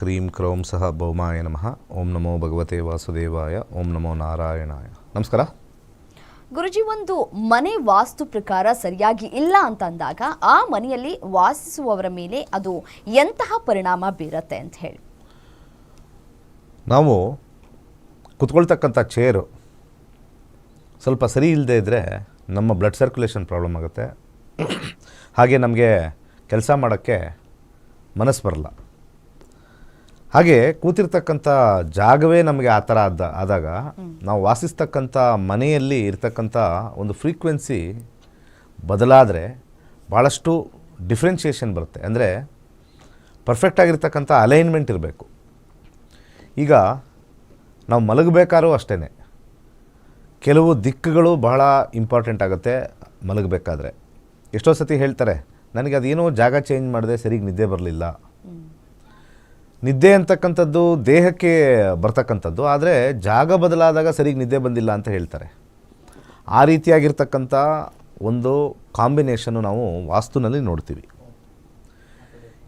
Cream ಕ್ರೌಂ ಸಹ ಭೌಮಾಯ ನಮಃ. ಓಂ ನಮೋ ಭಗವತೆ ವಾಸುದೇವಾಯ ಓಂ ನಮೋ ನಾರಾಯಣಾಯ. ನಮಸ್ಕಾರ. ಗುರುಜಿ ಒಂದು ಮನೆ ವಾಸ್ತು ಪ್ರಕಾರ ಸರಿಯಾಗಿ ಇಲ್ಲ ಅಂತ ಅಂದಾಗ ಆ ಮನೆಯಲ್ಲಿ ವಾಸಿಸುವವರ ಮೇಲೆ ಅದು ಎಂತಹ ಪರಿಣಾಮ ಬೀರತ್ತೆ ಅಂತ ಹೇಳಿ. ನಾವು ಕುತ್ಕೊಳ್ತಕ್ಕಂಥ ಚೇರು ಸ್ವಲ್ಪ ಸರಿ ಇಲ್ಲದೆ ಇದ್ದರೆ ನಮ್ಮ ಬ್ಲಡ್ ಸರ್ಕ್ಯುಲೇಷನ್ ಪ್ರಾಬ್ಲಮ್ ಆಗುತ್ತೆ. ಹಾಗೆ ನಮಗೆ ಕೆಲಸ ಮಾಡೋಕ್ಕೆ ಮನಸ್ಸು ಬರಲ್ಲ. ಹಾಗೆ ಕೂತಿರ್ತಕ್ಕಂಥ ಜಾಗವೇ ನಮಗೆ ಆ ಥರ ಆದ ಆದಾಗ ನಾವು ವಾಸಿಸ್ತಕ್ಕಂಥ ಮನೆಯಲ್ಲಿ ಇರ್ತಕ್ಕಂಥ ಒಂದು ಫ್ರೀಕ್ವೆನ್ಸಿ ಬದಲಾದರೆ ಭಾಳಷ್ಟು ಡಿಫ್ರೆನ್ಷಿಯೇಷನ್ ಬರುತ್ತೆ. ಅಂದರೆ ಪರ್ಫೆಕ್ಟ್ ಆಗಿರ್ತಕ್ಕಂಥ ಅಲೈನ್ಮೆಂಟ್ ಇರಬೇಕು. ಈಗ ನಾವು ಮಲಗಬೇಕಾದ್ರೂ ಅಷ್ಟೇ ಕೆಲವು ದಿಕ್ಕುಗಳು ಬಹಳ ಇಂಪಾರ್ಟೆಂಟ್ ಆಗುತ್ತೆ ಮಲಗಬೇಕಾದ್ರೆ. ಎಷ್ಟೋ ಸತಿ ಹೇಳ್ತಾರೆ, ನನಗೆ ಅದೇನೋ ಜಾಗ ಚೇಂಜ್ ಮಾಡಿದೆ, ಸರಿಗೆ ನಿದ್ದೆ ಬರಲಿಲ್ಲ. ನಿದ್ದೆ ಅಂತಕ್ಕಂಥದ್ದು ದೇಹಕ್ಕೆ ಬರ್ತಕ್ಕಂಥದ್ದು, ಆದರೆ ಜಾಗ ಬದಲಾದಾಗ ಸರಿಗೆ ನಿದ್ದೆ ಬಂದಿಲ್ಲ ಅಂತ ಹೇಳ್ತಾರೆ. ಆ ರೀತಿಯಾಗಿರ್ತಕ್ಕಂಥ ಒಂದು ಕಾಂಬಿನೇಷನ್ನು ನಾವು ವಾಸ್ತುನಲ್ಲಿ ನೋಡ್ತೀವಿ.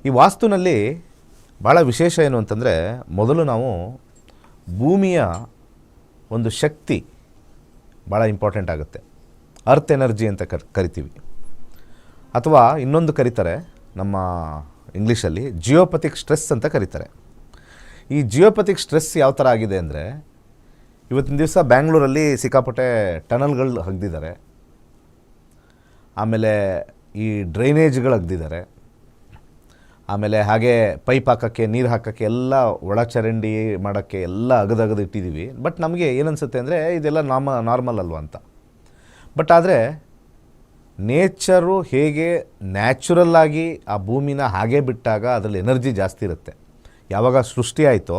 ಈ ವಾಸ್ತುನಲ್ಲಿ ಭಾಳ ವಿಶೇಷ ಏನು ಅಂತಂದರೆ, ಮೊದಲು ನಾವು ಭೂಮಿಯ ಒಂದು ಶಕ್ತಿ ಭಾಳ ಇಂಪಾರ್ಟೆಂಟ್ ಆಗುತ್ತೆ. ಅರ್ತ್ ಎನರ್ಜಿ ಅಂತ ಕರ್, ಕರಿತೀವಿ. ಅಥವಾ ಇನ್ನೊಂದು ಕರೀತಾರೆ ನಮ್ಮ ಇಂಗ್ಲೀಷಲ್ಲಿ ಜಿಯೋಪತಿಕ್ ಸ್ಟ್ರೆಸ್ ಅಂತ ಕರೀತಾರೆ. ಈ ಜಿಯೋಪತಿಕ್ ಸ್ಟ್ರೆಸ್ ಯಾವ ಥರ ಆಗಿದೆ ಅಂದರೆ, ಇವತ್ತಿನ ದಿವಸ ಬ್ಯಾಂಗ್ಳೂರಲ್ಲಿ ಸಿಕ್ಕಾಪಟ್ಟೆ ಟನಲ್ಗಳು ಹಗ್ದಿದ್ದಾರೆ. ಆಮೇಲೆ ಈ ಡ್ರೈನೇಜ್ಗಳು ಹಗ್ದಿದ್ದಾರೆ. ಆಮೇಲೆ ಹಾಗೆ ಪೈಪ್ ಹಾಕೋಕ್ಕೆ, ನೀರು ಹಾಕೋಕ್ಕೆ ಎಲ್ಲ ಒಳ ಚರಂಡಿ ಮಾಡೋಕ್ಕೆ ಎಲ್ಲ ಅಗದಗದು ಇಟ್ಟಿದ್ದೀವಿ ಬಟ್ ನಮಗೆ ಏನನ್ಸುತ್ತೆ ಅಂದರೆ, ಇದೆಲ್ಲ ನಾಮ, ನಾರ್ಮಲ್ ಅಲ್ವಾ ಅಂತ. ಬಟ್ ಆದರೆ ನೇಚರು ಹೇಗೆ ನ್ಯಾಚುರಲ್ಲಾಗಿ ಆ ಭೂಮಿನ ಹಾಗೆ ಬಿಟ್ಟಾಗ ಅದರಲ್ಲಿ ಎನರ್ಜಿ ಜಾಸ್ತಿ ಇರುತ್ತೆ. ಯಾವಾಗ ಸೃಷ್ಟಿ ಆಯಿತೋ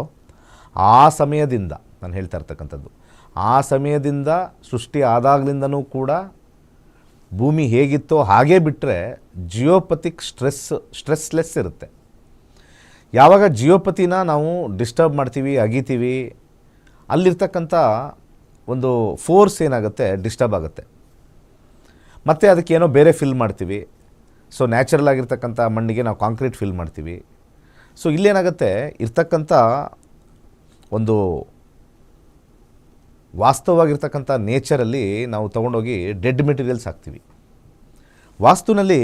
ಆ ಸಮಯದಿಂದ, ನಾನು ಹೇಳ್ತಾ ಇರ್ತಕ್ಕಂಥದ್ದು, ಆ ಸಮಯದಿಂದ ಸೃಷ್ಟಿ ಆದಾಗ್ಲಿಂದನೂ ಕೂಡ ಭೂಮಿ ಹೇಗಿತ್ತೋ ಹಾಗೇ ಬಿಟ್ಟರೆ ಜಿಯೋಪತಿಕ್ ಸ್ಟ್ರೆಸ್, ಸ್ಟ್ರೆಸ್ಲೆಸ್ ಇರುತ್ತೆ. ಯಾವಾಗ ಜಿಯೋಪತಿನ ನಾವು ಡಿಸ್ಟರ್ಬ್ ಮಾಡ್ತೀವಿ, ಅಗಿತೀವಿ, ಅಲ್ಲಿರ್ತಕ್ಕಂಥ ಒಂದು ಫೋರ್ಸ್ ಏನಾಗುತ್ತೆ, ಡಿಸ್ಟರ್ಬ್ ಆಗುತ್ತೆ. ಮತ್ತು ಅದಕ್ಕೆ ಏನೋ ಬೇರೆ ಫಿಲ್ ಮಾಡ್ತೀವಿ. ಸೊ ನ್ಯಾಚುರಲ್ ಆಗಿರ್ತಕ್ಕಂಥ ಮಣ್ಣಿಗೆ ನಾವು ಕಾಂಕ್ರೀಟ್ ಫಿಲ್ ಮಾಡ್ತೀವಿ. ಸೊ ಇಲ್ಲೇನಾಗುತ್ತೆ? ಇರ್ತಕ್ಕಂಥ ಒಂದು ವಾಸ್ತವವಾಗಿರ್ತಕ್ಕಂಥ ನೇಚರಲ್ಲಿ ನಾವು ತೊಗೊಂಡೋಗಿ ಡೆಡ್ ಮೆಟೀರಿಯಲ್ಸ್ ಹಾಕ್ತೀವಿ. ವಾಸ್ತುನಲ್ಲಿ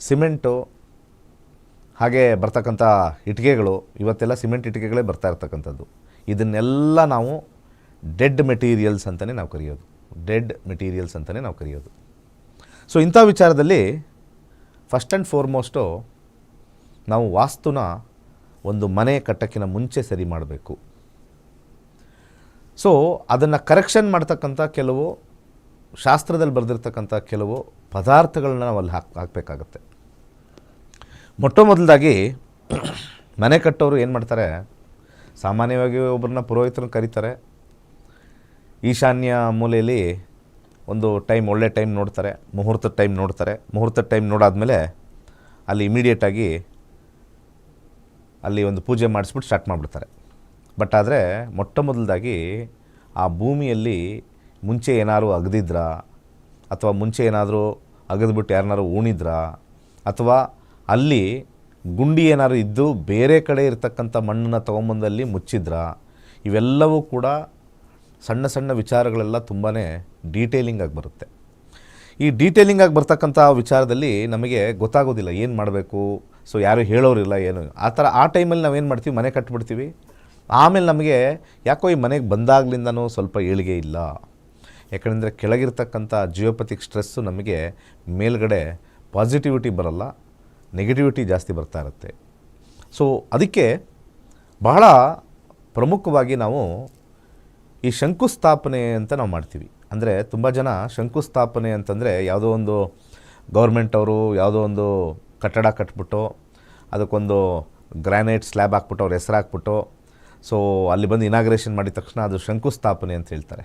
ಸಿಮೆಂಟು ಹಾಗೆ ಬರ್ತಕ್ಕಂಥ ಇಟ್ಟಿಗೆಗಳು, ಇವತ್ತೆಲ್ಲ ಸಿಮೆಂಟ್ ಇಟ್ಟಿಗೆಗಳೇ ಬರ್ತಾ ಇರ್ತಕ್ಕಂಥದ್ದು. ಇದನ್ನೆಲ್ಲ ನಾವು ಡೆಡ್ ಮೆಟೀರಿಯಲ್ಸ್ ಅಂತಲೇ ನಾವು ಕರೆಯೋದು. ಡೆಡ್ ಮೆಟೀರಿಯಲ್ಸ್ ಅಂತಲೇ ನಾವು ಕರೆಯೋದು. ಸೊ ಇಂಥ ವಿಚಾರದಲ್ಲಿ ಫಸ್ಟ್ ಆ್ಯಂಡ್ ಫಾರ್ಮೋಸ್ಟು ನಾವು ವಾಸ್ತುನ ಒಂದು ಮನೆ ಕಟ್ಟಕ್ಕಿನ ಮುಂಚೆ ಸರಿ ಮಾಡಬೇಕು. ಸೊ ಅದನ್ನು ಕರೆಕ್ಷನ್ ಮಾಡ್ತಕ್ಕಂಥ ಕೆಲವು ಶಾಸ್ತ್ರದಲ್ಲಿ ಬರೆದಿರ್ತಕ್ಕಂಥ ಕೆಲವು ಪದಾರ್ಥಗಳನ್ನ ನಾವು ಅಲ್ಲಿ ಹಾಕ್, ಹಾಕಬೇಕಾಗತ್ತೆ. ಮೊಟ್ಟ ಮೊದಲಾಗಿ ಮನೆ ಕಟ್ಟೋರು ಏನು ಮಾಡ್ತಾರೆ, ಸಾಮಾನ್ಯವಾಗಿ ಒಬ್ಬರನ್ನ ಪುರೋಹಿತರನ್ನು ಕರೀತಾರೆ. ಈಶಾನ್ಯ ಮೂಲೆಯಲ್ಲಿ ಒಂದು ಟೈಮ್ ಒಳ್ಳೆ ಟೈಮ್ ನೋಡ್ತಾರೆ ಮುಹೂರ್ತದ ಟೈಮ್ ನೋಡ್ತಾರೆ. ಮುಹೂರ್ತದ ಟೈಮ್ ನೋಡಾದಮೇಲೆ ಅಲ್ಲಿ ಇಮಿಡಿಯೇಟಾಗಿ ಅಲ್ಲಿ ಒಂದು ಪೂಜೆ ಮಾಡಿಸ್ಬಿಟ್ಟು ಸ್ಟಾರ್ಟ್ ಮಾಡಿಬಿಡ್ತಾರೆ. ಬಟ್ ಆದರೆ ಮೊಟ್ಟ ಮೊದಲದಾಗಿ ಆ ಭೂಮಿಯಲ್ಲಿ ಮುಂಚೆ ಏನಾದರೂ ಅಗದಿದ್ರಾ? ಅಥವಾ ಮುಂಚೆ ಏನಾದರೂ ಅಗದ್ಬಿಟ್ಟು ಯಾರನ್ನಾರು ಉಣಿದ್ರಾ ಅಥವಾ ಅಲ್ಲಿ ಗುಂಡಿ ಏನಾದ್ರು ಇದ್ದು ಬೇರೆ ಕಡೆ ಇರತಕ್ಕಂಥ ಮಣ್ಣನ್ನು ತೊಗೊಂಬಂದಲ್ಲಿ ಮುಚ್ಚಿದ್ರಾ? ಇವೆಲ್ಲವೂ ಕೂಡ ಸಣ್ಣ ಸಣ್ಣ ವಿಚಾರಗಳೆಲ್ಲ ತುಂಬಾ ಡೀಟೇಲಿಂಗ್ ಆಗಿ ಬರುತ್ತೆ. ಈ ಡೀಟೇಲಿಂಗ್ ಆಗಿ ಬರ್ತಕ್ಕಂಥ ವಿಚಾರದಲ್ಲಿ ನಮಗೆ ಗೊತ್ತಾಗೋದಿಲ್ಲ, ಏನು ಮಾಡಬೇಕು? ಸೊ ಯಾರು ಹೇಳೋರಿಲ್ಲ ಏನು? ಆ ಥರ ಆ ಟೈಮಲ್ಲಿ ನಾವೇನು ಮಾಡ್ತೀವಿ? ಮನೆ ಕಟ್ಬಿಡ್ತೀವಿ. ಆಮೇಲೆ ನಮಗೆ ಯಾಕೋ ಈ ಮನೆಗೆ ಬಂದಾಗ್ಲಿಂದನೂ ಸ್ವಲ್ಪ ಏಳಿಗೆ ಇಲ್ಲ. ಯಾಕಂದರೆ ಕೆಳಗಿರ್ತಕ್ಕಂಥ ಜಿಯೋಪತಿಕ್ ಸ್ಟ್ರೆಸ್ಸು ನಮಗೆ ಮೇಲ್ಗಡೆ ಪಾಸಿಟಿವಿಟಿ ಬರಲ್ಲ ನೆಗೆಟಿವಿಟಿ ಜಾಸ್ತಿ ಬರ್ತಾ ಇರುತ್ತೆ. ಸೊ ಅದಕ್ಕೆ ಬಹಳ ಪ್ರಮುಖವಾಗಿ ನಾವು ಈ ಶಂಕುಸ್ಥಾಪನೆ ಅಂತ ನಾವು ಮಾಡ್ತೀವಿ. ಅಂದರೆ ತುಂಬ ಜನ ಶಂಕುಸ್ಥಾಪನೆ ಅಂತಂದರೆ ಯಾವುದೋ ಒಂದು ಗೌರ್ಮೆಂಟ್ ಅವರು ಯಾವುದೋ ಒಂದು ಕಟ್ಟಡ ಕಟ್ಬಿಟ್ಟು ಅದಕ್ಕೊಂದು ಗ್ರಾನೈಟ್ ಸ್ಲ್ಯಾಬ್ ಹಾಕ್ಬಿಟ್ಟು ಅವ್ರ ಹೆಸರು ಹಾಕ್ಬಿಟ್ಟು ಸೊ ಅಲ್ಲಿ ಬಂದು ಇನಾಗ್ರೇಷನ್ ಮಾಡಿದ ತಕ್ಷಣ ಅದು ಶಂಕುಸ್ಥಾಪನೆ ಅಂತ ಹೇಳ್ತಾರೆ.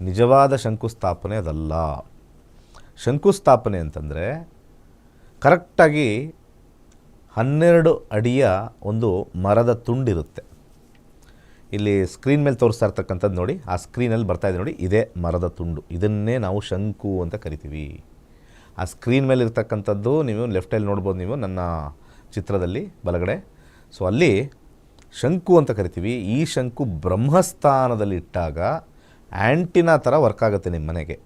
ನಿಜವಾದ ಶಂಕುಸ್ಥಾಪನೆ ಅದಲ್ಲ. ಶಂಕುಸ್ಥಾಪನೆ ಅಂತಂದರೆ ಕರೆಕ್ಟಾಗಿ ಹನ್ನೆರಡು ಅಡಿಯ ಒಂದು ಮರದ ತುಂಡಿರುತ್ತೆ. ಇಲ್ಲಿ ಸ್ಕ್ರೀನ್ ಮೇಲೆ ತೋರಿಸ್ತಾ ಇರ್ತಕ್ಕಂಥದ್ದು ನೋಡಿ. ಆ ಸ್ಕ್ರೀನಲ್ಲಿ ಬರ್ತಾ ಇದೆ ನೋಡಿ. ಇದೇ ಮರದ ತುಂಡು. ಇದನ್ನೇ ನಾವು ಶಂಕು ಅಂತ ಕರಿತೀವಿ. ಆ ಸ್ಕ್ರೀನ್ ಮೇಲೆ ಇರ್ತಕ್ಕಂಥದ್ದು ನೀವು ಲೆಫ್ಟಲ್ಲಿ ನೋಡ್ಬೋದು ನೀವು ನನ್ನ ಚಿತ್ರದಲ್ಲಿ ಬಲಗಡೆ. ಸೊ ಅಲ್ಲಿ ಶಂಕು ಅಂತ ಕರಿತೀವಿ. ಈ ಶಂಕು ಬ್ರಹ್ಮಸ್ಥಾನದಲ್ಲಿ ಇಟ್ಟಾಗ ಆ್ಯಂಟಿನಾ ಥರ ವರ್ಕ್ ಆಗುತ್ತೆ ನಿಮ್ಮ ಮನೆಗೆ.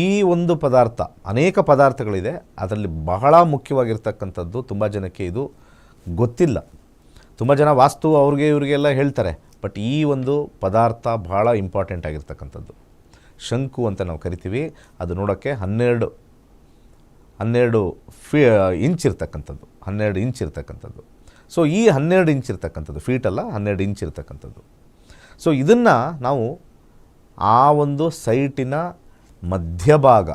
ಈ ಒಂದು ಪದಾರ್ಥ, ಅನೇಕ ಪದಾರ್ಥಗಳಿದೆ. ಅದರಲ್ಲಿ ಬಹಳ ಮುಖ್ಯವಾಗಿರ್ತಕ್ಕಂಥದ್ದು ತುಂಬ ಜನಕ್ಕೆ ಇದು ಗೊತ್ತಿಲ್ಲ. ತುಂಬ ಜನ ವಾಸ್ತು ಅವ್ರಿಗೆ ಇವರಿಗೆಲ್ಲ ಹೇಳ್ತಾರೆ. ಬಟ್ ಈ ಒಂದು ಪದಾರ್ಥ ಭಾಳ ಇಂಪಾರ್ಟೆಂಟ್ ಆಗಿರ್ತಕ್ಕಂಥದ್ದು. ಶಂಕು ಅಂತ ನಾವು ಕರಿತೀವಿ. ಅದು ನೋಡೋಕ್ಕೆ ಹನ್ನೆರಡು ಹನ್ನೆರಡು ಫೀ ಇಂಚ್ ಇರ್ತಕ್ಕಂಥದ್ದು. ಹನ್ನೆರಡು ಇಂಚ್ ಇರ್ತಕ್ಕಂಥದ್ದು. ಸೊ ಈ ಹನ್ನೆರಡು ಇಂಚ್ ಇರ್ತಕ್ಕಂಥದ್ದು ಫೀಟಲ್ಲ ಹನ್ನೆರಡು ಇಂಚ್ ಇರ್ತಕ್ಕಂಥದ್ದು. ಸೊ ಇದನ್ನು ನಾವು ಆ ಒಂದು ಸೈಟಿನ ಮಧ್ಯಭಾಗ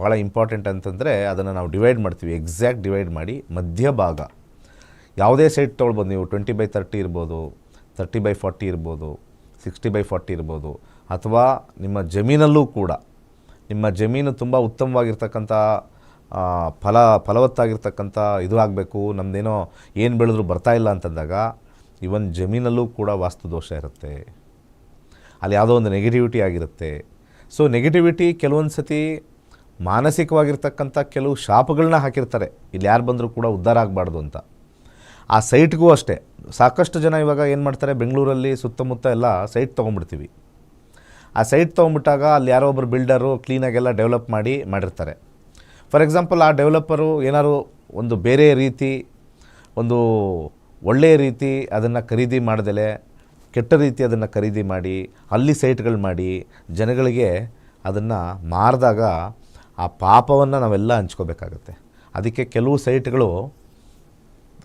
ಭಾಳ ಇಂಪಾರ್ಟೆಂಟ್ ಅಂತಂದರೆ ಅದನ್ನು ನಾವು ಡಿವೈಡ್ ಮಾಡ್ತೀವಿ ಎಕ್ಸಾಕ್ಟ್ ಡಿವೈಡ್ ಮಾಡಿ ಮಧ್ಯಭಾಗ. ಯಾವುದೇ ಸೈಟ್ ತೊಗೊಳ್ಬೋದು, ನೀವು ಟ್ವೆಂಟಿ ಬೈ ತರ್ಟಿ ಇರ್ಬೋದು, ತರ್ಟಿ ಬೈ ಫಾರ್ಟಿ ಇರ್ಬೋದು, ಸಿಕ್ಸ್ಟಿ ಬೈ ಫಾರ್ಟಿ ಇರ್ಬೋದು, ಅಥವಾ ನಿಮ್ಮ ಜಮೀನಲ್ಲೂ ಕೂಡ, ನಿಮ್ಮ ಜಮೀನು ತುಂಬ ಉತ್ತಮವಾಗಿರ್ತಕ್ಕಂಥ ಫಲ, ಫಲವತ್ತಾಗಿರ್ತಕ್ಕಂಥ ಇದು ಆಗಬೇಕು ನಮ್ಮದೇನೋ ಏನು ಬೆಳೆದ್ರು ಬರ್ತಾ ಇಲ್ಲ ಅಂತಂದಾಗ, ಇವನ್ ಜಮೀನಲ್ಲೂ ಕೂಡ ವಾಸ್ತು ದೋಷ ಇರುತ್ತೆ. ಅಲ್ಲಿ ಯಾವುದೋ ಒಂದು ನೆಗೆಟಿವಿಟಿ ಆಗಿರುತ್ತೆ. ಸೊ ನೆಗೆಟಿವಿಟಿ ಕೆಲವೊಂದು ಸತಿ ಮಾನಸಿಕವಾಗಿರ್ತಕ್ಕಂಥ ಕೆಲವು ಶಾಪಗಳನ್ನ ಹಾಕಿರ್ತಾರೆ. ಇಲ್ಲಿ ಯಾರು ಬಂದರೂ ಕೂಡ ಉದ್ಧಾರ ಆಗಬಾರ್ದು ಅಂತ. ಆ ಸೈಟ್ಗೂ ಅಷ್ಟೇ. ಸಾಕಷ್ಟು ಜನ ಇವಾಗ ಏನು ಮಾಡ್ತಾರೆ? ಬೆಂಗಳೂರಲ್ಲಿ ಸುತ್ತಮುತ್ತ ಎಲ್ಲ ಸೈಟ್ ತೊಗೊಂಡ್ಬಿಡ್ತೀವಿ. ಆ ಸೈಟ್ ತೊಗೊಂಡ್ಬಿಟ್ಟಾಗ ಅಲ್ಲಿ ಯಾರೋ ಒಬ್ಬರು ಬಿಲ್ಡರು ಕ್ಲೀನಾಗೆಲ್ಲ ಡೆವಲಪ್ ಮಾಡಿ ಮಾಡಿರ್ತಾರೆ. ಫಾರ್ ಎಕ್ಸಾಂಪಲ್ ಆ ಡೆವಲಪರು ಏನಾದ್ರು ಒಂದು ಬೇರೆ ರೀತಿ, ಒಂದು ಒಳ್ಳೆಯ ರೀತಿ ಅದನ್ನು ಖರೀದಿ ಮಾಡ್ದಲೆ, ಕೆಟ್ಟ ರೀತಿ ಅದನ್ನು ಖರೀದಿ ಮಾಡಿ, ಅಲ್ಲಿ ಸೈಟ್ಗಳು ಮಾಡಿ ಜನಗಳಿಗೆ ಅದನ್ನು ಮಾರಿದಾಗ ಆ ಪಾಪವನ್ನು ನಾವೆಲ್ಲ ಹಂಚ್ಕೋಬೇಕಾಗತ್ತೆ. ಅದಕ್ಕೆ ಕೆಲವು ಸೈಟ್ಗಳು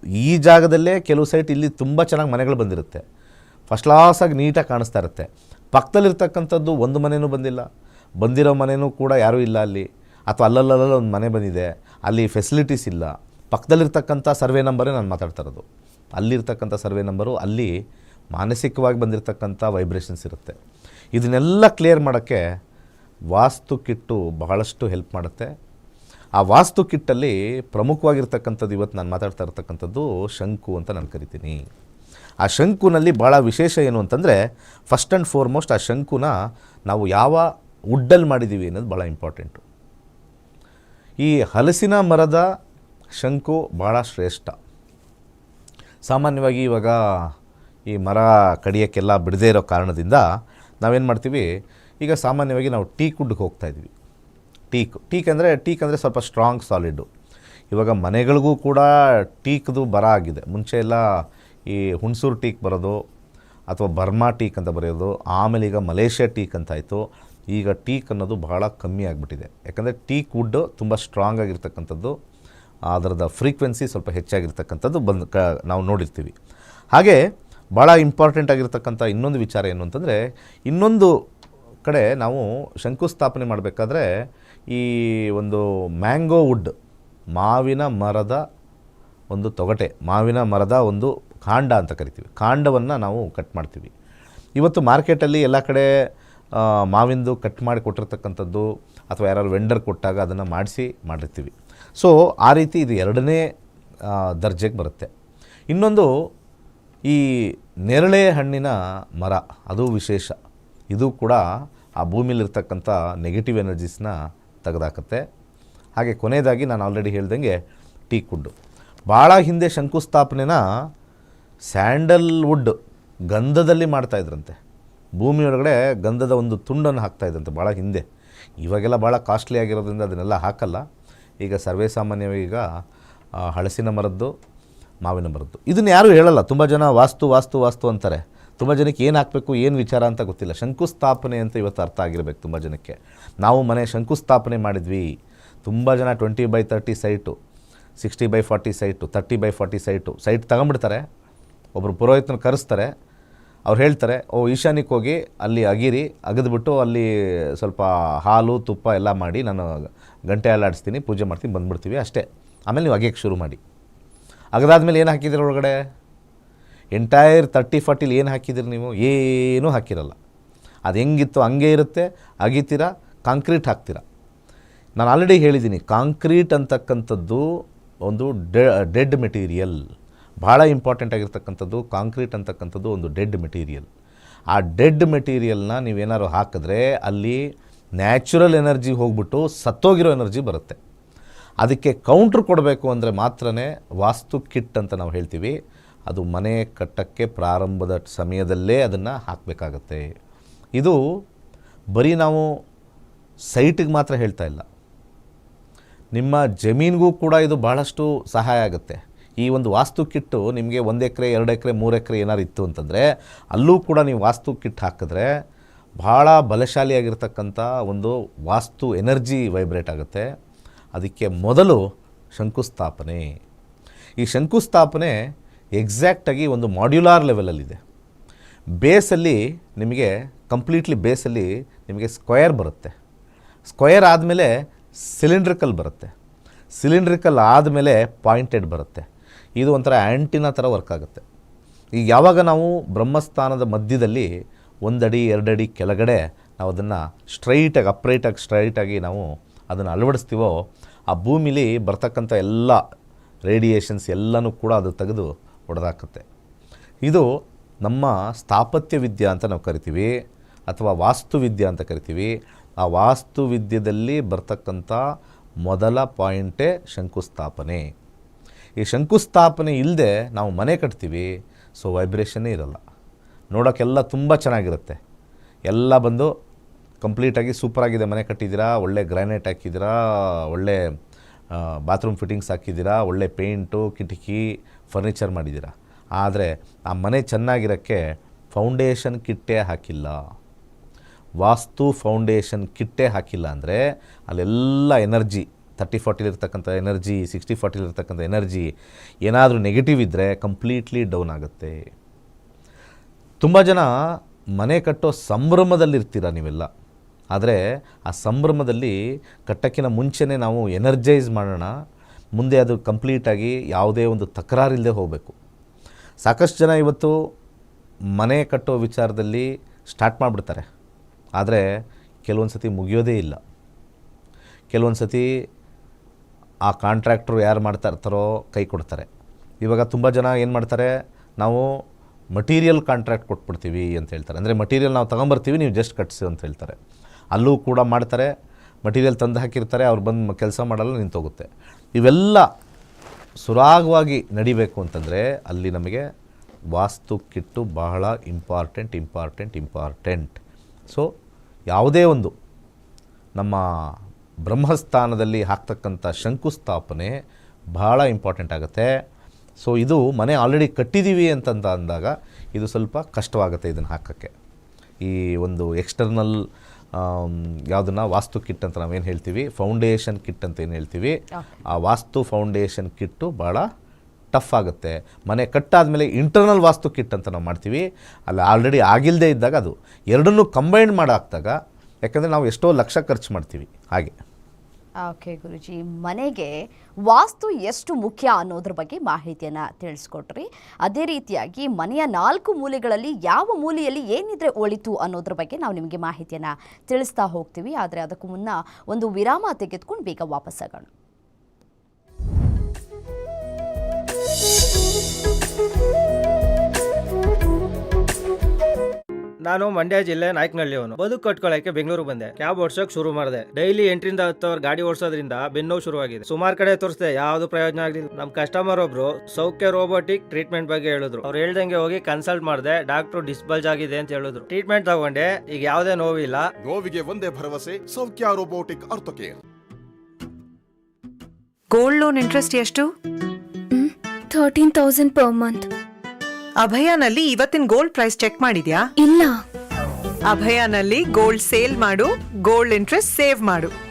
ಈ ಜಾಗದಲ್ಲೇ ಕೆಲವು ಸೈಟ್ ಇಲ್ಲಿ ತುಂಬ ಚೆನ್ನಾಗಿ ಮನೆಗಳು ಬಂದಿರುತ್ತೆ. ಫಸ್ಟ್ ಕ್ಲಾಸಾಗಿ ನೀಟಾಗಿ ಕಾಣಿಸ್ತಾ ಇರುತ್ತೆ. ಪಕ್ಕದಲ್ಲಿರ್ತಕ್ಕಂಥದ್ದು ಒಂದು ಮನೆಯೂ ಬಂದಿಲ್ಲ. ಬಂದಿರೋ ಮನೆಯೂ ಕೂಡ ಯಾರೂ ಇಲ್ಲ ಅಲ್ಲಿ. ಅಥವಾ ಅಲ್ಲಲ್ಲಲ್ಲ ಒಂದು ಮನೆ ಬಂದಿದೆ. ಅಲ್ಲಿ ಫೆಸಿಲಿಟೀಸ್ ಇಲ್ಲ. ಪಕ್ಕದಲ್ಲಿರ್ತಕ್ಕಂಥ ಸರ್ವೆ ನಂಬರೇ ನಾನು ಮಾತಾಡ್ತಾ ಇರೋದು. ಅಲ್ಲಿರ್ತಕ್ಕಂಥ ಸರ್ವೆ ನಂಬರು ಅಲ್ಲಿ ಮಾನಸಿಕವಾಗಿ ಬಂದಿರತಕ್ಕಂಥ ವೈಬ್ರೇಷನ್ಸ್ ಇರುತ್ತೆ. ಇದನ್ನೆಲ್ಲ ಕ್ಲಿಯರ್ ಮಾಡೋಕ್ಕೆ ವಾಸ್ತು ಕಿಟ್ಟು ಬಹಳಷ್ಟು ಹೆಲ್ಪ್ ಮಾಡುತ್ತೆ. ಆ ವಾಸ್ತು ಕಿಟ್ಟಲ್ಲಿ ಪ್ರಮುಖವಾಗಿರ್ತಕ್ಕಂಥದ್ದು ಇವತ್ತು ನಾನು ಮಾತಾಡ್ತಾ ಇರ್ತಕ್ಕಂಥದ್ದು ಶಂಕು ಅಂತ ನಾನು ಕರಿತೀನಿ. ಆ ಶಂಕುನಲ್ಲಿ ಭಾಳ ವಿಶೇಷ ಏನು ಅಂತಂದರೆ ಫಸ್ಟ್ ಆ್ಯಂಡ್ ಫಾರ್ಮೋಸ್ಟ್ ಆ ಶಂಕುನ ನಾವು ಯಾವ ವುಡ್ಡಲ್ಲಿ ಮಾಡಿದ್ದೀವಿ ಅನ್ನೋದು ಭಾಳ ಇಂಪಾರ್ಟೆಂಟು ಈ ಹಲಸಿನ ಮರದ ಶಂಕು ಭಾಳ ಶ್ರೇಷ್ಠ. ಸಾಮಾನ್ಯವಾಗಿ ಇವಾಗ ಈ ಮರ ಕಡಿಯೋಕ್ಕೆಲ್ಲ ಬಿಡದೇ ಇರೋ ಕಾರಣದಿಂದ ನಾವೇನು ಮಾಡ್ತೀವಿ, ಈಗ ಸಾಮಾನ್ಯವಾಗಿ ನಾವು ಟೀ ಕುಡ್ಡಿಗೆ ಹೋಗ್ತಾ ಇದ್ವಿ. ಟೀಕ್ ಟೀಕ್ ಅಂದರೆ ಟೀಕ್ ಅಂದರೆ ಸ್ವಲ್ಪ ಸ್ಟ್ರಾಂಗ್ ಸಾಲಿಡ್ಡು ಇವಾಗ ಮನೆಗಳಿಗೂ ಕೂಡ ಟೀಕ್ದು ಬರ ಆಗಿದೆ. ಮುಂಚೆ ಎಲ್ಲ ಈ ಹುಣಸೂರು ಟೀಕ್ ಬರೋದು ಅಥವಾ ಬರ್ಮಾ ಟೀಕ್ ಅಂತ ಬರೆಯೋದು, ಆಮೇಲೆ ಈಗ ಮಲೇಷ್ಯಾ ಟೀಕ್ ಅಂತ ಆಯಿತು. ಈಗ ಟೀಕ್ ಅನ್ನೋದು ಬಹಳ ಕಮ್ಮಿ ಆಗಿಬಿಟ್ಟಿದೆ. ಯಾಕಂದರೆ ಟೀಕ್ ವುಡ್ ತುಂಬ ಸ್ಟ್ರಾಂಗ್ ಆಗಿರ್ತಕ್ಕಂಥದ್ದು. ಅದರದ ಫ್ರೀಕ್ವೆನ್ಸಿ ಸ್ವಲ್ಪ ಹೆಚ್ಚಾಗಿರ್ತಕ್ಕಂಥದ್ದು ಬಂದು, ಕ, ನಾವು ನೋಡಿರ್ತೀವಿ. ಹಾಗೆ ಭಾಳ ಇಂಪಾರ್ಟೆಂಟ್ ಆಗಿರ್ತಕ್ಕಂಥ ಇನ್ನೊಂದು ವಿಚಾರ ಏನು ಅಂತಂದರೆ, ಇನ್ನೊಂದು ಕಡೆ ನಾವು ಶಂಕುಸ್ಥಾಪನೆ ಮಾಡಬೇಕಾದ್ರೆ ಈ ಒಂದು ಮ್ಯಾಂಗೋ ವುಡ್, ಮಾವಿನ ಮರದ ಒಂದು ತೊಗಟೆ, ಮಾವಿನ ಮರದ ಒಂದು ಕಾಂಡ ಅಂತ ಕರಿತೀವಿ. ಕಾಂಡವನ್ನು ನಾವು ಕಟ್ ಮಾಡ್ತೀವಿ. ಇವತ್ತು ಮಾರ್ಕೆಟಲ್ಲಿ ಎಲ್ಲ ಕಡೆ ಮಾವಿಂದು ಕಟ್ ಮಾಡಿ ಕೊಟ್ಟಿರ್ತಕ್ಕಂಥದ್ದು ಅಥವಾ ಯಾರು ವೆಂಡರ್ ಕೊಟ್ಟಾಗ ಅದನ್ನು ಮಾಡಿಸಿ ಮಾಡಿರ್ತೀವಿ. ಸೊ ಆ ರೀತಿ ಇದು ಎರಡನೇ ದರ್ಜೆಗೆ ಬರುತ್ತೆ. ಇನ್ನೊಂದು, ಈ ನೇರಳೆ ಹಣ್ಣಿನ ಮರ, ಅದು ವಿಶೇಷ. ಇದು ಕೂಡ ಆ ಭೂಮಿಲಿರ್ತಕ್ಕಂಥ ನೆಗೆಟಿವ್ ಎನರ್ಜೀಸ್ನ ತೆಗೆದಾಕತ್ತೆ. ಹಾಗೆ ಕೊನೆಯದಾಗಿ ನಾನು ಆಲ್ರೆಡಿ ಹೇಳ್ದಂಗೆ ಟೀ ವುಡ್ಡು ಭಾಳ ಹಿಂದೆ ಶಂಕುಸ್ಥಾಪನೆನ ಸ್ಯಾಂಡಲ್ವುಡ್ ಗಂಧದಲ್ಲಿ ಮಾಡ್ತಾಯಿದ್ರಂತೆ ಭೂಮಿಯೊಳಗಡೆ ಗಂಧದ ಒಂದು ತುಂಡನ್ನು ಹಾಕ್ತಾಯಿದ್ರಂತೆ ಭಾಳ ಹಿಂದೆ. ಇವಾಗೆಲ್ಲ ಭಾಳ ಕಾಸ್ಟ್ಲಿ ಆಗಿರೋದ್ರಿಂದ ಅದನ್ನೆಲ್ಲ ಹಾಕಲ್ಲ. ಈಗ ಸರ್ವೇ ಸಾಮಾನ್ಯವಾಗಿ ಈಗ ಹಳಸಿನ ಮರದ್ದು, ಮಾವಿನ ಮರದ್ದು. ಇದನ್ನು ಯಾರೂ ಹೇಳಲ್ಲ. ತುಂಬ ಜನ ವಾಸ್ತು ವಾಸ್ತು ವಾಸ್ತು ಅಂತಾರೆ. ತುಂಬ ಜನಕ್ಕೆ ಏನು ಹಾಕಬೇಕು, ಏನು ವಿಚಾರ ಅಂತ ಗೊತ್ತಿಲ್ಲ. ಶಂಕುಸ್ಥಾಪನೆ ಅಂತ ಇವತ್ತು ಅರ್ಥ ಆಗಿರಬೇಕು ತುಂಬ ಜನಕ್ಕೆ. ನಾವು ಮನೆ ಶಂಕುಸ್ಥಾಪನೆ ಮಾಡಿದ್ವಿ. ತುಂಬ ಜನ twenty by thirty site sixty by forty site thirty by forty site site ತಗೊಂಬಿಡ್ತಾರೆ ಒಬ್ಬರು ಪುರೋಹಿತನ ಕರೆಸ್ತಾರೆ. ಅವ್ರು ಹೇಳ್ತಾರೆ, ಓ, ಈಶಾನ್ಯಕ್ಕೆ ಹೋಗಿ ಅಲ್ಲಿ ಅಗಿರಿ, ಅಗದ್ಬಿಟ್ಟು ಅಲ್ಲಿ ಸ್ವಲ್ಪ ಹಾಲು, ತುಪ್ಪ ಎಲ್ಲ ಮಾಡಿ ನಾನು ಗಂಟೆ ಅಲ್ಲಾಡಿಸ್ತೀನಿ, ಪೂಜೆ ಮಾಡ್ತೀನಿ, ಬಂದುಬಿಡ್ತೀವಿ ಅಷ್ಟೇ. ಆಮೇಲೆ ನೀವು ಅಗೆಯಕ್ಕೆ ಶುರು ಮಾಡಿ. ಅಗದಾದ್ಮೇಲೆ ಏನು ಹಾಕಿದ್ದೀರ ಒಳಗಡೆ? ಎಂಟೈರ್ ತರ್ಟಿ ಫಾರ್ಟಿಲಿ ಏನು ಹಾಕಿದ್ದೀರಿ ನೀವು? ಏನೂ ಹಾಕಿರಲ್ಲ. ಅದು ಹೆಂಗಿತ್ತು ಹಂಗೆ ಇರುತ್ತೆ, ಅಗಿತೀರ ಕಾಂಕ್ರೀಟ್ ಹಾಕ್ತೀರ. ನಾನು ಆಲ್ರೆಡಿ ಹೇಳಿದ್ದೀನಿ ಕಾಂಕ್ರೀಟ್ ಅಂತಕ್ಕಂಥದ್ದು ಒಂದು ಡೆಡ್ ಮೆಟೀರಿಯಲ್ ಭಾಳ ಇಂಪಾರ್ಟೆಂಟ್ ಆಗಿರ್ತಕ್ಕಂಥದ್ದು ಕಾಂಕ್ರೀಟ್ ಅಂತಕ್ಕಂಥದ್ದು ಒಂದು ಡೆಡ್ ಮೆಟೀರಿಯಲ್ ಆ ಡೆಡ್ ಮೆಟೀರಿಯಲ್ನ ನೀವೇನಾದ್ರು ಹಾಕಿದ್ರೆ ಅಲ್ಲಿ ನ್ಯಾಚುರಲ್ ಎನರ್ಜಿ ಹೋಗ್ಬಿಟ್ಟು ಸತ್ತೋಗಿರೋ ಎನರ್ಜಿ ಬರುತ್ತೆ. ಅದಕ್ಕೆ ಕೌಂಟ್ರ್ ಕೊಡಬೇಕು ಅಂದರೆ ಮಾತ್ರನೇ ವಾಸ್ತು ಕಿಟ್ ಅಂತ ನಾವು ಹೇಳ್ತೀವಿ. ಅದು ಮನೆ ಕಟ್ಟಕ್ಕೆ ಪ್ರಾರಂಭದ ಸಮಯದಲ್ಲೇ ಅದನ್ನು ಹಾಕಬೇಕಾಗತ್ತೆ. ಇದು ಬರೀ ನಾವು ಸೈಟಿಗೆ ಮಾತ್ರ ಹೇಳ್ತಾ ಇಲ್ಲ. ನಿಮ್ಮ ಜಮೀನಿಗೂ ಕೂಡ ಇದು ಬಹಳಷ್ಟು ಸಹಾಯ ಆಗುತ್ತೆ. ಈ ಒಂದು ವಾಸ್ತು ಕಿಟ್ಟು ನಿಮಗೆ ಒಂದು ಎಕರೆ, ಎರಡು ಎಕರೆ, ಮೂರು ಎಕರೆ ಏನಾರು ಇತ್ತು ಅಂತಂದರೆ ಅಲ್ಲೂ ಕೂಡ ನೀವು ವಾಸ್ತು ಕಿಟ್ ಹಾಕಿದ್ರೆ ಭಾಳ ಬಲಶಾಲಿಯಾಗಿರ್ತಕ್ಕಂಥ ಒಂದು ವಾಸ್ತು ಎನರ್ಜಿ ವೈಬ್ರೇಟ್ ಆಗುತ್ತೆ. ಅದಕ್ಕೆ ಮೊದಲು ಶಂಕುಸ್ಥಾಪನೆ. ಈ ಶಂಕುಸ್ಥಾಪನೆ ಎಕ್ಸಾಕ್ಟಾಗಿ ಒಂದು ಮಾಡ್ಯುಲಾರ್ ಲೆವೆಲಲ್ಲಿದೆ ಬೇಸಲ್ಲಿ ನಿಮಗೆ ಕಂಪ್ಲೀಟ್ಲಿ ಬೇಸಲ್ಲಿ ನಿಮಗೆ ಸ್ಕ್ವಯರ್ ಬರುತ್ತೆ. ಸ್ಕ್ವಯರ್ ಆದಮೇಲೆ ಸಿಲಿಂಡ್ರಿಕಲ್ ಬರುತ್ತೆ. ಸಿಲಿಂಡ್ರಿಕಲ್ ಆದಮೇಲೆ ಪಾಯಿಂಟೆಡ್ ಬರುತ್ತೆ. ಇದು ಒಂಥರ ಆ್ಯಂಟಿನ ಥರ ವರ್ಕ್ ಆಗುತ್ತೆ. ಈಗ ಯಾವಾಗ ನಾವು ಬ್ರಹ್ಮಸ್ಥಾನದ ಮಧ್ಯದಲ್ಲಿ ಒಂದಡಿ, ಎರಡಡಿ ಕೆಳಗಡೆ ನಾವು ಅದನ್ನು ಸ್ಟ್ರೈಟಾಗಿ ಅಪ್ರೈಟಾಗಿ ಸ್ಟ್ರೈಟಾಗಿ ನಾವು ಅದನ್ನು ಅಳವಡಿಸ್ತೀವೋ, ಆ ಭೂಮಿಲಿ ಬರ್ತಕ್ಕಂಥ ಎಲ್ಲ ರೇಡಿಯೇಷನ್ಸ್ ಎಲ್ಲನೂ ಕೂಡ ಅದು ತೆಗೆದು ಹೊಡೆದಾಕುತ್ತೆ ಇದು ನಮ್ಮ ಸ್ಥಾಪತ್ಯ ವಿದ್ಯೆ ಅಂತ ನಾವು ಕರಿತೀವಿ, ಅಥವಾ ವಾಸ್ತುವಿದ್ಯೆ ಅಂತ ಕರಿತೀವಿ. ಆ ವಾಸ್ತುವಿದ್ಯೆಯಲ್ಲಿ ಬರ್ತಕ್ಕಂಥ ಮೊದಲ ಪಾಯಿಂಟೇ ಶಂಕುಸ್ಥಾಪನೆ. ಈ ಶಂಕುಸ್ಥಾಪನೆ ಇಲ್ಲದೆ ನಾವು ಮನೆ ಕಟ್ತೀವಿ, ಸೊ ವೈಬ್ರೇಷನ್ನೇ ಇರಲ್ಲ. ನೋಡೋಕ್ಕೆಲ್ಲ ತುಂಬ ಚೆನ್ನಾಗಿರುತ್ತೆ. ಎಲ್ಲ ಬಂದು ಕಂಪ್ಲೀಟಾಗಿ ಸೂಪರಾಗಿದೆ, ಮನೆ ಕಟ್ಟಿದ್ದೀರಾ, ಒಳ್ಳೆ ಗ್ರಾನೈಟ್ ಹಾಕಿದ್ದೀರಾ, ಒಳ್ಳೆ ಬಾತ್ರೂಮ್ ಫಿಟ್ಟಿಂಗ್ಸ್ ಹಾಕಿದ್ದೀರಾ, ಒಳ್ಳೆ ಪೇಂಟು, ಕಿಟಕಿ ಫರ್ನಿಚರ್ ಮಾಡಿದ್ದೀರಾ? ಆದರೆ ಆ ಮನೆ ಚೆನ್ನಾಗಿರೋಕ್ಕೆ ಫೌಂಡೇಶನ್ ಕಿಟ್ಟೇ ಹಾಕಿಲ್ಲ. ವಾಸ್ತು ಫೌಂಡೇಶನ್ ಕಿಟ್ಟೇ ಹಾಕಿಲ್ಲ ಅಂದರೆ ಅಲ್ಲೆಲ್ಲ ಎನರ್ಜಿ ತರ್ಟಿ ಫಾರ್ಟಿಲಿರ್ತಕ್ಕಂಥ ಎನರ್ಜಿ, ಸಿಕ್ಸ್ಟಿ ಫಾರ್ಟಿಲಿರ್ತಕ್ಕಂಥ ಎನರ್ಜಿ, ಏನಾದರೂ ನೆಗೆಟಿವ್ ಇದ್ದರೆ ಕಂಪ್ಲೀಟ್ಲಿ ಡೌನ್ ಆಗುತ್ತೆ. ತುಂಬ ಜನ ಮನೆ ಕಟ್ಟೋ ಸಂಭ್ರಮದಲ್ಲಿರ್ತೀರ ನೀವೆಲ್ಲ? ಆದರೆ ಆ ಸಂಭ್ರಮದಲ್ಲಿ ಕಟ್ಟಕ್ಕಿಂತ ಮುಂಚೆನೇ ನಾವು ಎನರ್ಜೈಸ್ ಮಾಡೋಣ ಮುಂದೆ ಅದು ಕಂಪ್ಲೀಟಾಗಿ ಯಾವುದೇ ಒಂದು ತಕರಾರಿಲ್ಲದೆ ಹೋಗಬೇಕು. ಸಾಕಷ್ಟು ಜನ ಇವತ್ತು ಮನೆ ಕಟ್ಟೋ ವಿಚಾರದಲ್ಲಿ ಸ್ಟಾರ್ಟ್ ಮಾಡಿಬಿಡ್ತಾರೆ. ಆದರೆ ಕೆಲವೊಂದು ಸತಿ ಮುಗಿಯೋದೇ ಇಲ್ಲ. ಕೆಲವೊಂದು ಸತಿ ಆ ಕಾಂಟ್ರಾಕ್ಟ್ರು ಯಾರು ಮಾಡ್ತಾ ಇರ್ತಾರೋ ಕೈ ಕೊಡ್ತಾರೆ. ಇವಾಗ ತುಂಬ ಜನ ಏನು ಮಾಡ್ತಾರೆ, ನಾವು ಮಟೀರಿಯಲ್ ಕಾಂಟ್ರಾಕ್ಟ್ ಕೊಟ್ಬಿಡ್ತೀವಿ ಅಂತ ಹೇಳ್ತಾರೆ. ಅಂದರೆ ಮಟೀರಿಯಲ್ ನಾವು ತೊಗೊಂಬರ್ತೀವಿ, ನೀವು ಜಸ್ಟ್ ಕಟ್ಸಿ ಅಂತ ಹೇಳ್ತಾರೆ. ಅಲ್ಲೂ ಕೂಡ ಮಾಡ್ತಾರೆ ಮಟೀರಿಯಲ್ ತಂದು ಹಾಕಿರ್ತಾರೆ, ಅವ್ರು ಬಂದು ಕೆಲಸ ಮಾಡಲ್ಲ, ನಿಂತೋಗುತ್ತೆ. ಇವೆಲ್ಲ ಸುರಾಗವಾಗಿ ನಡಿಬೇಕು ಅಂತಂದರೆ ಅಲ್ಲಿ ನಮಗೆ ವಾಸ್ತು ಕಿಟ್ಟು ಬಹಳ ಇಂಪಾರ್ಟೆಂಟ್ ಇಂಪಾರ್ಟೆಂಟ್ ಇಂಪಾರ್ಟೆಂಟ್ ಸೊ ಯಾವುದೇ ಒಂದು ನಮ್ಮ ಬ್ರಹ್ಮಸ್ಥಾನದಲ್ಲಿ ಹಾಕ್ತಕ್ಕಂಥ ಶಂಕುಸ್ಥಾಪನೆ ಬಹಳ ಇಂಪಾರ್ಟೆಂಟ್ ಆಗುತ್ತೆ. ಸೊ ಇದು ಮನೆ ಆಲ್ರೆಡಿ ಕಟ್ಟಿದ್ದೀವಿ ಅಂತಂತ ಅಂದಾಗ ಇದು ಸ್ವಲ್ಪ ಕಷ್ಟವಾಗುತ್ತೆ ಇದನ್ನು ಹಾಕೋಕ್ಕೆ. ಈ ಒಂದು ಎಕ್ಸ್ಟರ್ನಲ್ ಯಾವುದನ್ನ ವಾಸ್ತು ಕಿಟ್ ಅಂತ ನಾವೇನು ಹೇಳ್ತೀವಿ? ಫೌಂಡೇಶನ್ ಕಿಟ್ ಅಂತ ಏನು ಹೇಳ್ತೀವಿ? ಆ ವಾಸ್ತು ಫೌಂಡೇಶನ್ ಕಿಟ್ಟು ಭಾಳ ಟಫ್ ಆಗುತ್ತೆ. ಮನೆ ಕಟ್ಟಾದಮೇಲೆ ಇಂಟರ್ನಲ್ ವಾಸ್ತು ಕಿಟ್ ಅಂತ ನಾವು ಮಾಡ್ತೀವಿ. ಅಲ್ಲಿ ಆಲ್ರೆಡಿ ಆಗಿಲ್ಲದೆ ಇದ್ದಾಗ ಅದು ಎರಡನ್ನೂ ಕಂಬೈನ್ ಮಾಡಾಕ್ದಾಗ ಯಾಕಂದರೆ ನಾವು ಎಷ್ಟೋ ಲಕ್ಷ ಖರ್ಚು ಮಾಡ್ತೀವಿ ಹಾಗೆ. ಓಕೆ ಗುರುಜಿ, ಮನೆಗೆ ವಾಸ್ತು ಎಷ್ಟು ಮುಖ್ಯ ಅನ್ನೋದ್ರ ಬಗ್ಗೆ ಮಾಹಿತಿಯನ್ನು ತಿಳಿಸ್ಕೊಟ್ರಿ. ಅದೇ ರೀತಿಯಾಗಿ ಮನೆಯ ನಾಲ್ಕು ಮೂಲೆಗಳಲ್ಲಿ ಯಾವ ಮೂಲೆಯಲ್ಲಿ ಏನಿದ್ರೆ ಒಳಿತು ಅನ್ನೋದ್ರ ಬಗ್ಗೆ ನಾವು ನಿಮಗೆ ಮಾಹಿತಿಯನ್ನು ತಿಳಿಸ್ತಾ ಹೋಗ್ತೀವಿ. ಆದರೆ ಅದಕ್ಕೂ ಮುನ್ನ ಒಂದು ವಿರಾಮ ತೆಗೆದುಕೊಂಡು ಬೇಗ ವಾಪಸ್ ನಾನು ಮಂಡ್ಯ ಜಿಲ್ಲೆ ನಾಯಕನಹಳ್ಳಿಯವನು. ಬದುಕು ಕಟ್ಕೊಳ್ಳಕ್ಕೆ ಬೆಂಗಳೂರು ಬಂದೆ. ಕ್ಯಾಬ್ ಓಡ್ಸೋಕ್ ಶುರು ಮಾಡಿದೆ. ಡೈಲಿ ಎಂಟರಿಂದ ಹತ್ತು ಅವರ್ ಗಾಡಿ ಓಡಿಸೋದ್ರಿಂದ ಬೆನ್ನು ಶುರುವಾಗಿದೆ. ಸುಮಾರು ಕಡೆ ತೋರಿಸಿದೆ ಯಾವ್ದು ಪ್ರಯೋಜನ ಆಗಲಿಲ್ಲ. ನಮ್ ಕಸ್ಟಮರ್ ಒಬ್ರು ಸೌಖ್ಯ ರೋಬೋಟಿಕ್ ಟ್ರೀಟ್ಮೆಂಟ್ ಬಗ್ಗೆ ಹೇಳಿದ್ರು. ಅವ್ರು ಹೇಳ್ದಂಗೆ ಹೋಗಿ ಕನ್ಸಲ್ಟ್ ಮಾಡಿದೆ ಡಾಕ್ಟರ್ ಡಿಸ್ಬಲ್ಜ್ ಆಗಿದೆ ಅಂತ ಹೇಳಿದ್ರು. ಟ್ರೀಟ್ಮೆಂಟ್ ತಗೊಂಡೆ ಈಗ ಯಾವ್ದೇ ನೋವಿಲ್ಲ. ನೋವಿಗೆ ಒಂದೇ ಭರವಸೆ ಸೌಖ್ಯ ರೋಬೋಟಿಕ್ ಅರ್ಥಕ್ಕೆ ಗೋಲ್ಡ್ ಲೋನ್ ಇಂಟ್ರೆಸ್ಟ್ ಎಷ್ಟು? ಥರ್ಟೀನ್ ತೌಸಂಡ್ ಪರ್ ಮಂತ್ ಅಭಯನಲ್ಲಿ ಇವತ್ತಿನ ಗೋಲ್ಡ್ ಪ್ರೈಸ್ ಚೆಕ್ ಮಾಡಿದ್ಯಾ? ಇಲ್ಲ. ಅಭಯನಲ್ಲಿ ಗೋಲ್ಡ್ ಸೇಲ್ ಮಾಡು ಗೋಲ್ಡ್ ಇಂಟ್ರೆಸ್ಟ್ ಸೇವ್ ಮಾಡು.